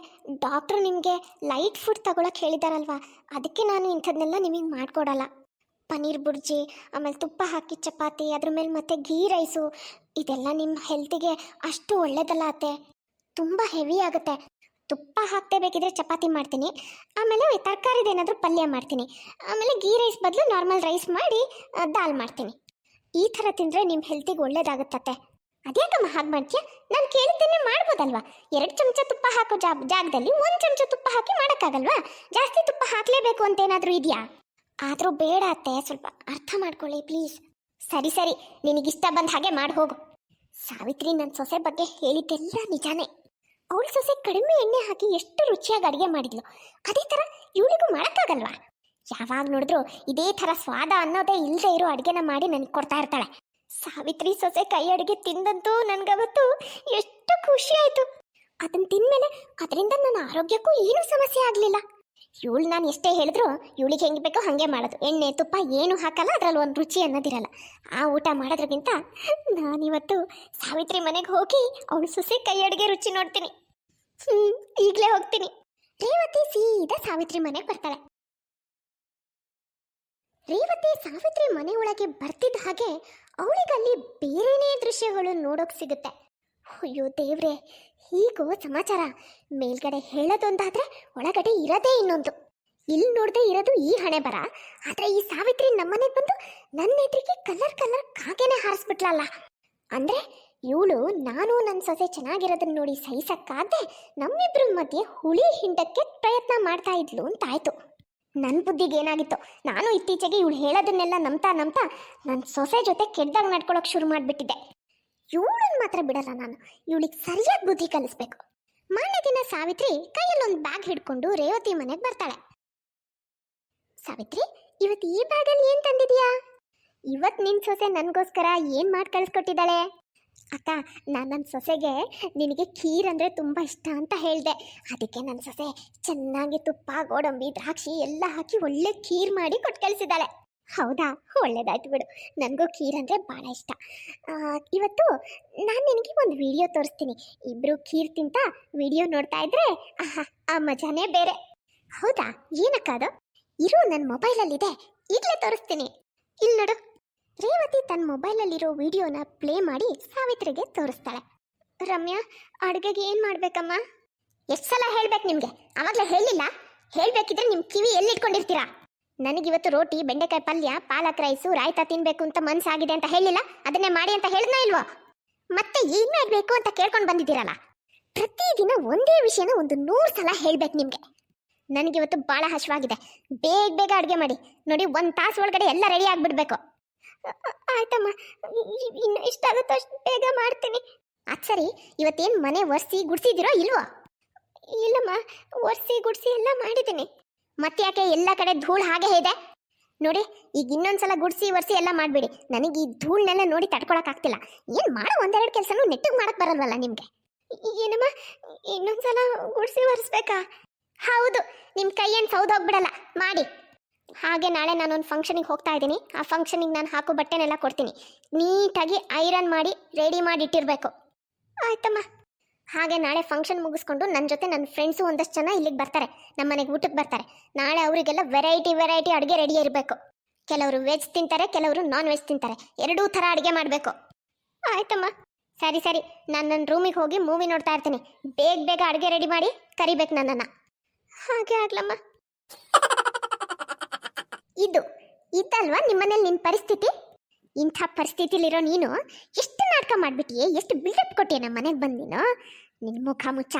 ಡಾಕ್ಟ್ರು ನಿಮಗೆ ಲೈಟ್ ಫುಡ್ ತಗೊಳಕ್ಕೆ ಹೇಳಿದಾರಲ್ವಾ, ಅದಕ್ಕೆ ನಾನು ಇಂಥದ್ದನ್ನೆಲ್ಲ ನಿಮಗೆ ಮಾಡಿಕೊಡಲ್ಲ. ಪನೀರ್ ಬುರ್ಜಿ, ಆಮೇಲೆ ತುಪ್ಪ ಹಾಕಿ ಚಪಾತಿ, ಅದ್ರ ಮೇಲೆ ಮತ್ತೆ ಗೀ ರೈಸು, ಇದೆಲ್ಲ ನಿಮ್ಮ ಹೆಲ್ತಿಗೆ ಅಷ್ಟು ಒಳ್ಳೆಯದಲ್ಲ ಅತ್ತೆ. ತುಂಬ ಹೆವಿ ಆಗುತ್ತೆ. ತುಪ್ಪ ಹಾಕ್ತೇ ಬೇಕಿದ್ರೆ ಚಪಾತಿ ಮಾಡ್ತೀನಿ. ಆಮೇಲೆ ತರಕಾರಿದೇನಾದರೂ ಪಲ್ಯ ಮಾಡ್ತೀನಿ. ಆಮೇಲೆ ಗೀ ರೈಸ್ ಬದಲು ನಾರ್ಮಲ್ ರೈಸ್ ಮಾಡಿ ದಾಲ್ ಮಾಡ್ತೀನಿ. ಈ ಥರ ತಿಂದರೆ ನಿಮ್ಮ ಹೆಲ್ತಿಗೆ ಒಳ್ಳೇದಾಗುತ್ತತ್ತೆ. ಅದ್ಯಾಕಮ್ಮ ಹಾಗೆ ಮಾಡ್ತೀಯ? ನಾನು ಕೇಳಿದ್ದನ್ನೇ ಮಾಡ್ಬೋದಲ್ವಾ? ಎರಡು ಚಮಚ ತುಪ್ಪ ಹಾಕೋ ಜಾಬ್, ಜಾಗದಲ್ಲಿ ಒಂದು ಚಮಚ ತುಪ್ಪ ಹಾಕಿ ಮಾಡೋಕ್ಕಾಗಲ್ವಾ? ಜಾಸ್ತಿ ತುಪ್ಪ ಹಾಕಲೇಬೇಕು ಅಂತ ಏನಾದರೂ ಇದೆಯಾ? ಆದರೂ ಬೇಡ ಅತ್ತೆ, ಸ್ವಲ್ಪ ಅರ್ಥ ಮಾಡ್ಕೊಳ್ಳಿ ಪ್ಲೀಸ್. ಸರಿ ಸರಿ, ನಿನಗಿಷ್ಟ ಬಂದ ಹಾಗೆ ಮಾಡಿ ಹೋಗು. ಸಾವಿತ್ರಿ ನನ್ನ ಸೊಸೆ ಬಗ್ಗೆ ಹೇಳಿದ್ದೆಲ್ಲ ನಿಜಾನೇ. ಅವಳ ಸೊಸೆ ಕಡಿಮೆ ಎಣ್ಣೆ ಹಾಕಿ ಎಷ್ಟು ರುಚಿಯಾಗಿ ಅಡುಗೆ ಮಾಡಿದ್ಲು. ಅದೇ ಥರ ಇವಳಿಗೂ ಮಾಡೋಕ್ಕಾಗಲ್ವಾ? ಯಾವಾಗ ನೋಡಿದ್ರು ಇದೇ ಥರ ಸ್ವಾದ ಅನ್ನೋದೇ ಇಲ್ಲದೆ ಇರೋ ಅಡುಗೆನ ಮಾಡಿ ನನಗೆ ಕೊಡ್ತಾ ಇರ್ತಾಳೆ. ಸಾವಿತ್ರಿ ಸೊಸೆ ಕೈ ಅಡುಗೆ ತಿಂದಂತೂ ನನಗವತ್ತು ಎಷ್ಟು ಖುಷಿ ಆಯಿತು. ಅದನ್ನು ತಿಂದಮೇಲೆ ಅದರಿಂದ ನನ್ನ ಆರೋಗ್ಯಕ್ಕೂ ಏನೂ ಸಮಸ್ಯೆ ಆಗಲಿಲ್ಲ. ಇವಳು ನಾನು ಎಷ್ಟೇ ಹೇಳಿದ್ರು ಇವಳಿಗೆ ಹೆಂಗೆ ಬೇಕೋ ಹಾಗೆ ಮಾಡೋದು. ಎಣ್ಣೆ, ತುಪ್ಪ ಏನು ಹಾಕಲ್ಲ, ಅದರಲ್ಲಿ ಒಂದು ರುಚಿ ಅನ್ನೋದಿರಲ್ಲ. ಆ ಊಟ ಮಾಡೋದ್ರಕ್ಕಿಂತ ನಾನಿವತ್ತು ಸಾವಿತ್ರಿ ಮನೆಗೆ ಹೋಗಿ ಅವಳು ಸೊಸೆ ಕೈ ಅಡುಗೆ ರುಚಿ ನೋಡ್ತೀನಿ. ಹ್ಞೂ ಈಗಲೇ ಹೋಗ್ತೀನಿ. ರೇವತಿ ಸೀದಾ ಸಾವಿತ್ರಿ ಮನೆಗೆ ಬರ್ತಾಳೆ. ರೇವತಿ ಸಾವಿತ್ರಿ ಮನೆಯೊಳಗೆ ಬರ್ತಿದ್ದ ಹಾಗೆ ಅವಳಿಗಲ್ಲಿ ಬೇರೆನೇ ದೃಶ್ಯಗಳು ನೋಡೋಕೆ ಸಿಗುತ್ತೆ. ಅಯ್ಯೋ ದೇವ್ರೆ ಹೀಗೋ ಸಮಾಚಾರ. ಮೇಲ್ಗಡೆ ಹೇಳೋದೊಂದಾದ್ರೆ ಒಳಗಡೆ ಇರೋದೇ ಇನ್ನೊಂದು. ಇಲ್ಲಿ ನೋಡದೆ ಇರೋದು ಈ ಹಣೆ ಬರ. ಆದ್ರೆ ಈ ಸಾವಿತ್ರಿ ನಮ್ಮನೆಗೆ ಬಂದು ನನ್ನ ಎದುರಿಗೆ ಕಲರ್ ಕಲರ್ ಕಾಗೆನೆ ಹಾರಿಸ್ಬಿಟ್ಲಲ್ಲ. ಅಂದ್ರೆ ಇವಳು, ನಾನು ನನ್ನ ಸೊಸೆ ಚೆನ್ನಾಗಿರೋದನ್ನ ನೋಡಿ ಸಹಿಸಕ್ಕಾದೆ ನಮ್ಮಿಬ್ರ ಮಧ್ಯೆ ಹುಳಿ ಹಿಂಡಕ್ಕೆ ಪ್ರಯತ್ನ ಮಾಡ್ತಾ ಇದ್ಲು ಅಂತಾಯ್ತು. ನನ್ನ ಬುದ್ಧಿಗೆ ಏನಾಗಿತ್ತು? ನಾನು ಇತ್ತೀಚೆಗೆ ಇವಳು ಹೇಳೋದನ್ನೆಲ್ಲ ನಂಬ್ತಾ ನಂಬ್ತಾ ನನ್ನ ಸೊಸೆ ಜೊತೆ ಕೆಟ್ಟದಾಗ ನಡ್ಕೊಳಕ್ ಶುರು ಮಾಡಿಬಿಟ್ಟಿದ್ದೆ. ಇವಳನ್ನ ಮಾತ್ರ ಬಿಡಲ್ಲ ನಾನು. ಇವಳಿಗೆ ಸರಿಯಾದ ಬುದ್ಧಿ ಕಲಿಸ್ಬೇಕು. ಮಾನ್ಯ ದಿನ ಸಾವಿತ್ರಿ ಕೈಯಲ್ಲಿ ಒಂದು ಬ್ಯಾಗ್ ಹಿಡ್ಕೊಂಡು ರೇವತಿ ಮನೆಗೆ ಬರ್ತಾಳೆ. ಸಾವಿತ್ರಿ ಇವತ್ತು ಈ ಬ್ಯಾಗಲ್ಲಿ ಏನು ತಂದಿದೀಯಾ? ಇವತ್ತು ನಿನ್ನ ಸೊಸೆ ನನಗೋಸ್ಕರ ಏನು ಮಾಡಿ ಕಳಿಸ್ಕೊಟ್ಟಿದ್ದಾಳೆ? ಅಕ್ಕ, ನಾನು ನನ್ನ ಸೊಸೆಗೆ ನಿನಗೆ ಖೀರ್ ಅಂದರೆ ತುಂಬ ಇಷ್ಟ ಅಂತ ಹೇಳಿದೆ. ಅದಕ್ಕೆ ನನ್ನ ಸೊಸೆ ಚೆನ್ನಾಗಿ ತುಪ್ಪ, ಗೋಡಂಬಿ, ದ್ರಾಕ್ಷಿ ಎಲ್ಲ ಹಾಕಿ ಒಳ್ಳೆ ಖೀರ್ ಮಾಡಿ ಕೊಟ್ಟು ಕಳಿಸಿದ್ದಾಳೆ. ಹೌದಾ? ಒಳ್ಳೇದಾಯ್ತು ಬಿಡು. ನನಗೂ ಖೀರ್ ಅಂದರೆ ಭಾಳ ಇಷ್ಟ. ಇವತ್ತು ನಾನು ನಿನಗೆ ಒಂದು ವಿಡಿಯೋ ತೋರಿಸ್ತೀನಿ. ಇಬ್ಬರು ಖೀರ್ ತಿಂತ ವಿಡಿಯೋ ನೋಡ್ತಾ ಇದ್ರೆ ಆಹಾ, ಆ ಮಜಾನೇ ಬೇರೆ. ಹೌದಾ? ಏನಕ್ಕ ಅದು? ಇರು ನನ್ನ ಮೊಬೈಲಲ್ಲಿದೆ. ಈಗಲೇ ತೋರಿಸ್ತೀನಿ. ಇಲ್ಲಿ ನೋಡು. ರೇವತಿ ತನ್ನ ಮೊಬೈಲಲ್ಲಿರೋ ವಿಡಿಯೋನ ಪ್ಲೇ ಮಾಡಿ ಸಾವಿತ್ರಿಗೆ ತೋರಿಸ್ತಾಳೆ. ರಮ್ಯಾ, ಅಡುಗೆಗೆ ಏನು ಮಾಡಬೇಕಮ್ಮ? ಎಷ್ಟು ಸಲ ಹೇಳ್ಬೇಕು ನಿಮಗೆ? ಆವಾಗಲೇ ಹೇಳಿಲ್ಲ. ಹೇಳಬೇಕಿದ್ರೆ ನಿಮ್ಮ ಕಿವಿ ಎಲ್ಲಿ ಇಟ್ಕೊಂಡಿರ್ತೀರಾ? ನನಗಿವತ್ತು ರೋಟಿ, ಬೆಂಡೆಕಾಯಿ ಪಲ್ಯ, ಪಾಲಕ್ ರೈಸು, ರಾಯ್ತಾ ತಿನ್ಬೇಕು ಅಂತ ಮನ್ಸಾಗಿದೆ ಅಂತ ಹೇಳಿಲ್ಲ? ಅದನ್ನೇ ಮಾಡಿ ಅಂತ ಹೇಳಿದ್ನ ಇಲ್ವೋ? ಮತ್ತೆ ಏನ್ ಮಾಡ್ಬೇಕು ಅಂತ ಕೇಳ್ಕೊಂಡು ಬಂದಿದ್ದೀರಲ್ಲ? ಪ್ರತಿದಿನ ಒಂದೇ ವಿಷಯನ ಒಂದು ನೂರು ಸಲ ಹೇಳ್ಬೇಕು ನಿಮಗೆ. ನನಗಿವತ್ತು ಭಾಳ ಹಶ್ವಾಗಿದೆ. ಬೇಗ ಬೇಗ ಅಡುಗೆ ಮಾಡಿ. ನೋಡಿ, ಒಂದು ತಾಸು ಒಳಗಡೆ ಎಲ್ಲ ರೆಡಿ ಆಗಿಬಿಡ್ಬೇಕು. ಆಯ್ತಮ್ಮ ಇನ್ನು ಇಷ್ಟಾಗುತ್ತೋ ಅಷ್ಟು ಬೇಗ ಮಾಡ್ತೀನಿ. ಅದು ಸರಿ, ಇವತ್ತೇನು ಮನೆ ಒರೆಸಿ ಗುಡಿಸಿದಿರೋ ಇಲ್ವೋ? ಇಲ್ಲಮ್ಮ, ಒರೆಸಿ ಗುಡಿಸಿ ಎಲ್ಲ ಮಾಡಿದ್ದೀನಿ. ಮತ್ತೆ ಯಾಕೆ ಎಲ್ಲ ಕಡೆ ಧೂಳು ಹಾಗೆ ಇದೆ? ನೋಡಿ, ಈಗ ಇನ್ನೊಂದ್ಸಲ ಗುಡಿಸಿ ಒರೆಸಿ ಎಲ್ಲ ಮಾಡಬೇಡಿ. ನನಗೆ ಈ ಧೂಳನ್ನೆಲ್ಲ ನೋಡಿ ತಡ್ಕೊಳಕ್ಕಾಗ್ತಿಲ್ಲ ಏನು ಮಾಡೋ ಒಂದೆರಡು ಕೆಲಸನೂ ನೆಟ್ಟಿಗೆ ಮಾಡಕ್ ಬರಲ್ವಲ್ಲ ನಿಮಗೆ? ಏನಮ್ಮ, ಇನ್ನೊಂದ್ಸಲ ಗುಡಿಸಿ ಒರೆಸ್ಬೇಕಾ? ಹೌದು ನಿಮ್ಮ ಕೈಯೇನು ಸೌದೋಗ್ಬಿಡಲ್ಲ ಮಾಡಿ. ಹಾಗೆ ನಾಳೆ ನಾನೊಂದು ಫಂಕ್ಷನಿಗೆ ಹೋಗ್ತಾ ಇದ್ದೀನಿ. ಆ ಫಂಕ್ಷನಿಗೆ ನಾನು ಹಾಕೋ ಬಟ್ಟೆನೆಲ್ಲ ಕೊಡ್ತೀನಿ. ನೀಟಾಗಿ ಐರನ್ ಮಾಡಿ, ರೆಡಿ ಮಾಡಿ ಇಟ್ಟಿರಬೇಕು. ಆಯ್ತಮ್ಮ. ಹಾಗೆ ನಾಳೆ ಫಂಕ್ಷನ್ ಮುಗಿಸ್ಕೊಂಡು ನನ್ನ ಜೊತೆ ನನ್ನ ಫ್ರೆಂಡ್ಸು ಒಂದಷ್ಟು ಜನ ಇಲ್ಲಿಗೆ ಬರ್ತಾರೆ. ನಮ್ಮ ಮನೆಗೆ ಊಟಕ್ಕೆ ಬರ್ತಾರೆ. ನಾಳೆ ಅವರಿಗೆಲ್ಲ ವೆರೈಟಿ ವೆರೈಟಿ ಅಡುಗೆ ರೆಡಿ ಇರಬೇಕು. ಕೆಲವರು ವೆಜ್ ತಿಂತಾರೆ, ಕೆಲವರು ನಾನ್ ವೆಜ್ ತಿಂತಾರೆ. ಎರಡೂ ಥರ ಅಡುಗೆ ಮಾಡಬೇಕು. ಆಯ್ತಮ್ಮ. ಸರಿ ಸರಿ. ನಾನು ನನ್ನ ರೂಮಿಗೆ ಹೋಗಿ ಮೂವಿ ನೋಡ್ತಾ ಇರ್ತೀನಿ. ಬೇಗ ಬೇಗ ಅಡುಗೆ ರೆಡಿ ಮಾಡಿ ಕರಿಬೇಕು ನನ್ನನ್ನು. ಹಾಗೆ ಆಗ್ಲಮ್ಮ. ಇದು, ಇದಲ್ವಾ ನಿಮ್ಮನೇಲಿ ನಿನ್ನ ಪರಿಸ್ಥಿತಿ? ಇಂಥ ಪರಿಸ್ಥಿತಿಲಿರೋ ನೀನು ಎಷ್ಟು ನಾಟಕ ಮಾಡಿಬಿಟ್ಟಿಯೇ, ಎಷ್ಟು ಬಿಲ್ಡಪ್ ಕೊಟ್ಟಿಯೇ ನಮ್ಮ ಮನೆಗೆ ಬಂದು ನೀನು? ನಿನ್ನ ಮುಖ ಮುಚ್ಚ.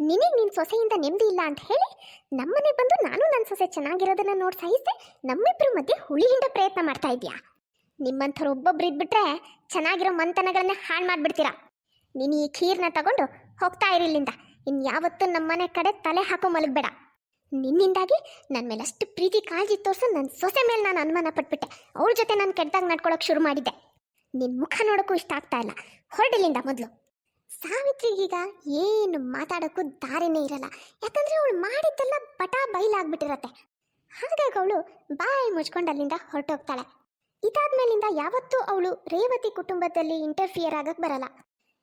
ನಿನಗೆ ನಿನ್ನ ಸೊಸೆಯಿಂದ ನೆಮ್ಮದಿ ಇಲ್ಲ ಅಂತ ಹೇಳಿ ನಮ್ಮನೆಗೆ ಬಂದು ನಾನು ನನ್ನ ಸೊಸೆ ಚೆನ್ನಾಗಿರೋದನ್ನ ನೋಡಿ ಸಹಿಸಿದೆ ನಮ್ಮಿಬ್ಬರ ಮಧ್ಯೆ ಹುಳಿಯಿಂದ ಪ್ರಯತ್ನ ಮಾಡ್ತಾ ಇದೀಯಾ ನಿಮ್ಮಂಥವ್ರು ಒಬ್ಬೊಬ್ರು ಇದ್ಬಿಟ್ರೆ ಚೆನ್ನಾಗಿರೋ ಮಂತನಗಳನ್ನ ಹಾಳು ಮಾಡಿಬಿಡ್ತೀರಾ? ನೀನು ಈ ಖೀರ್ನ ತಗೊಂಡು ಹೋಗ್ತಾ ಇರಲಿಲ್ಲಿಂದ ಇನ್ಯಾವತ್ತೂ ನಮ್ಮನೆ ಕಡೆ ತಲೆ ಹಾಕೋ ಮಲಗಬೇಡ. ನಿನ್ನಿಂದಾಗಿ ನನ್ನ ಮೇಲೆ ಅಷ್ಟು ಪ್ರೀತಿ ಕಾಳಜಿ ತೋರಿಸೋ ನನ್ನ ಸೊಸೆ ಮೇಲೆ ನಾನು ಅನುಮಾನ ಪಟ್ಬಿಟ್ಟೆ. ಅವಳ ಜೊತೆ ನಾನು ಕೆಟ್ಟದಾಗ ನಡ್ಕೊಳಕ್ಕೆ ಶುರು ಮಾಡಿದ್ದೆ. ನಿನ್ನ ಮುಖ ನೋಡೋಕ್ಕೂ ಇಷ್ಟ ಆಗ್ತಾ ಇಲ್ಲ. ಹೊರಡಿಲ್ಲಿಂದ ಮೊದಲು. ಸಾವಿತ್ರಿಗೀಗ ಏನು ಮಾತಾಡೋಕ್ಕೂ ದಾರಿನೇ ಇರಲ್ಲ. ಯಾಕಂದ್ರೆ ಅವಳು ಮಾಡಿದ್ದೆಲ್ಲ ಬಟಾ ಬಯಲಾಗ್ಬಿಟ್ಟಿರತ್ತೆ ಹಾಗಾಗಿ ಅವಳು ಬಾಯಿ ಮುಚ್ಕೊಂಡು ಅಲ್ಲಿಂದ ಹೊರಟೋಗ್ತಾಳೆ. ಇದಾದ್ಮೇಲಿಂದ ಯಾವತ್ತೂ ಅವಳು ರೇವತಿ ಕುಟುಂಬದಲ್ಲಿ ಇಂಟರ್ಫಿಯರ್ ಆಗಕ್ಕೆ ಬರಲ್ಲ.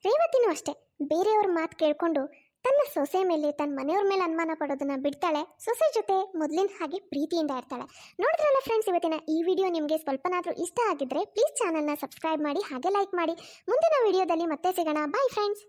ರೇವತಿನೂ ಅಷ್ಟೇ. ಬೇರೆಯವ್ರ ಮಾತು ಕೇಳ್ಕೊಂಡು ತನ್ನ ಸೊಸೆ ಮೇಲೆ, ತನ್ನ ಮನೆಯವ್ರ ಮೇಲೆ ಅನುಮಾನ ಪಡೋದನ್ನ ಬಿಡ್ತಾಳೆ. ಸೊಸೆ ಜೊತೆ ಮೊದಲಿನ ಹಾಗೆ ಪ್ರೀತಿಯಿಂದ ಇರ್ತಾಳೆ. ನೋಡಿದ್ರಲ್ಲ ಫ್ರೆಂಡ್ಸ್ ಇವತ್ತಿನ ಈ ವಿಡಿಯೋ ನಿಮಗೆ ಸ್ವಲ್ಪನಾದರೂ ಇಷ್ಟ ಆಗಿದ್ರೆ ಪ್ಲೀಸ್ ಚಾನಲ್ನ ಸಬ್ಸ್ಕ್ರೈಬ್ ಮಾಡಿ, ಹಾಗೆ ಲೈಕ್ ಮಾಡಿ. ಮುಂದಿನ ವಿಡಿಯೋದಲ್ಲಿ ಮತ್ತೆ ಸಿಗೋಣ. Bye friends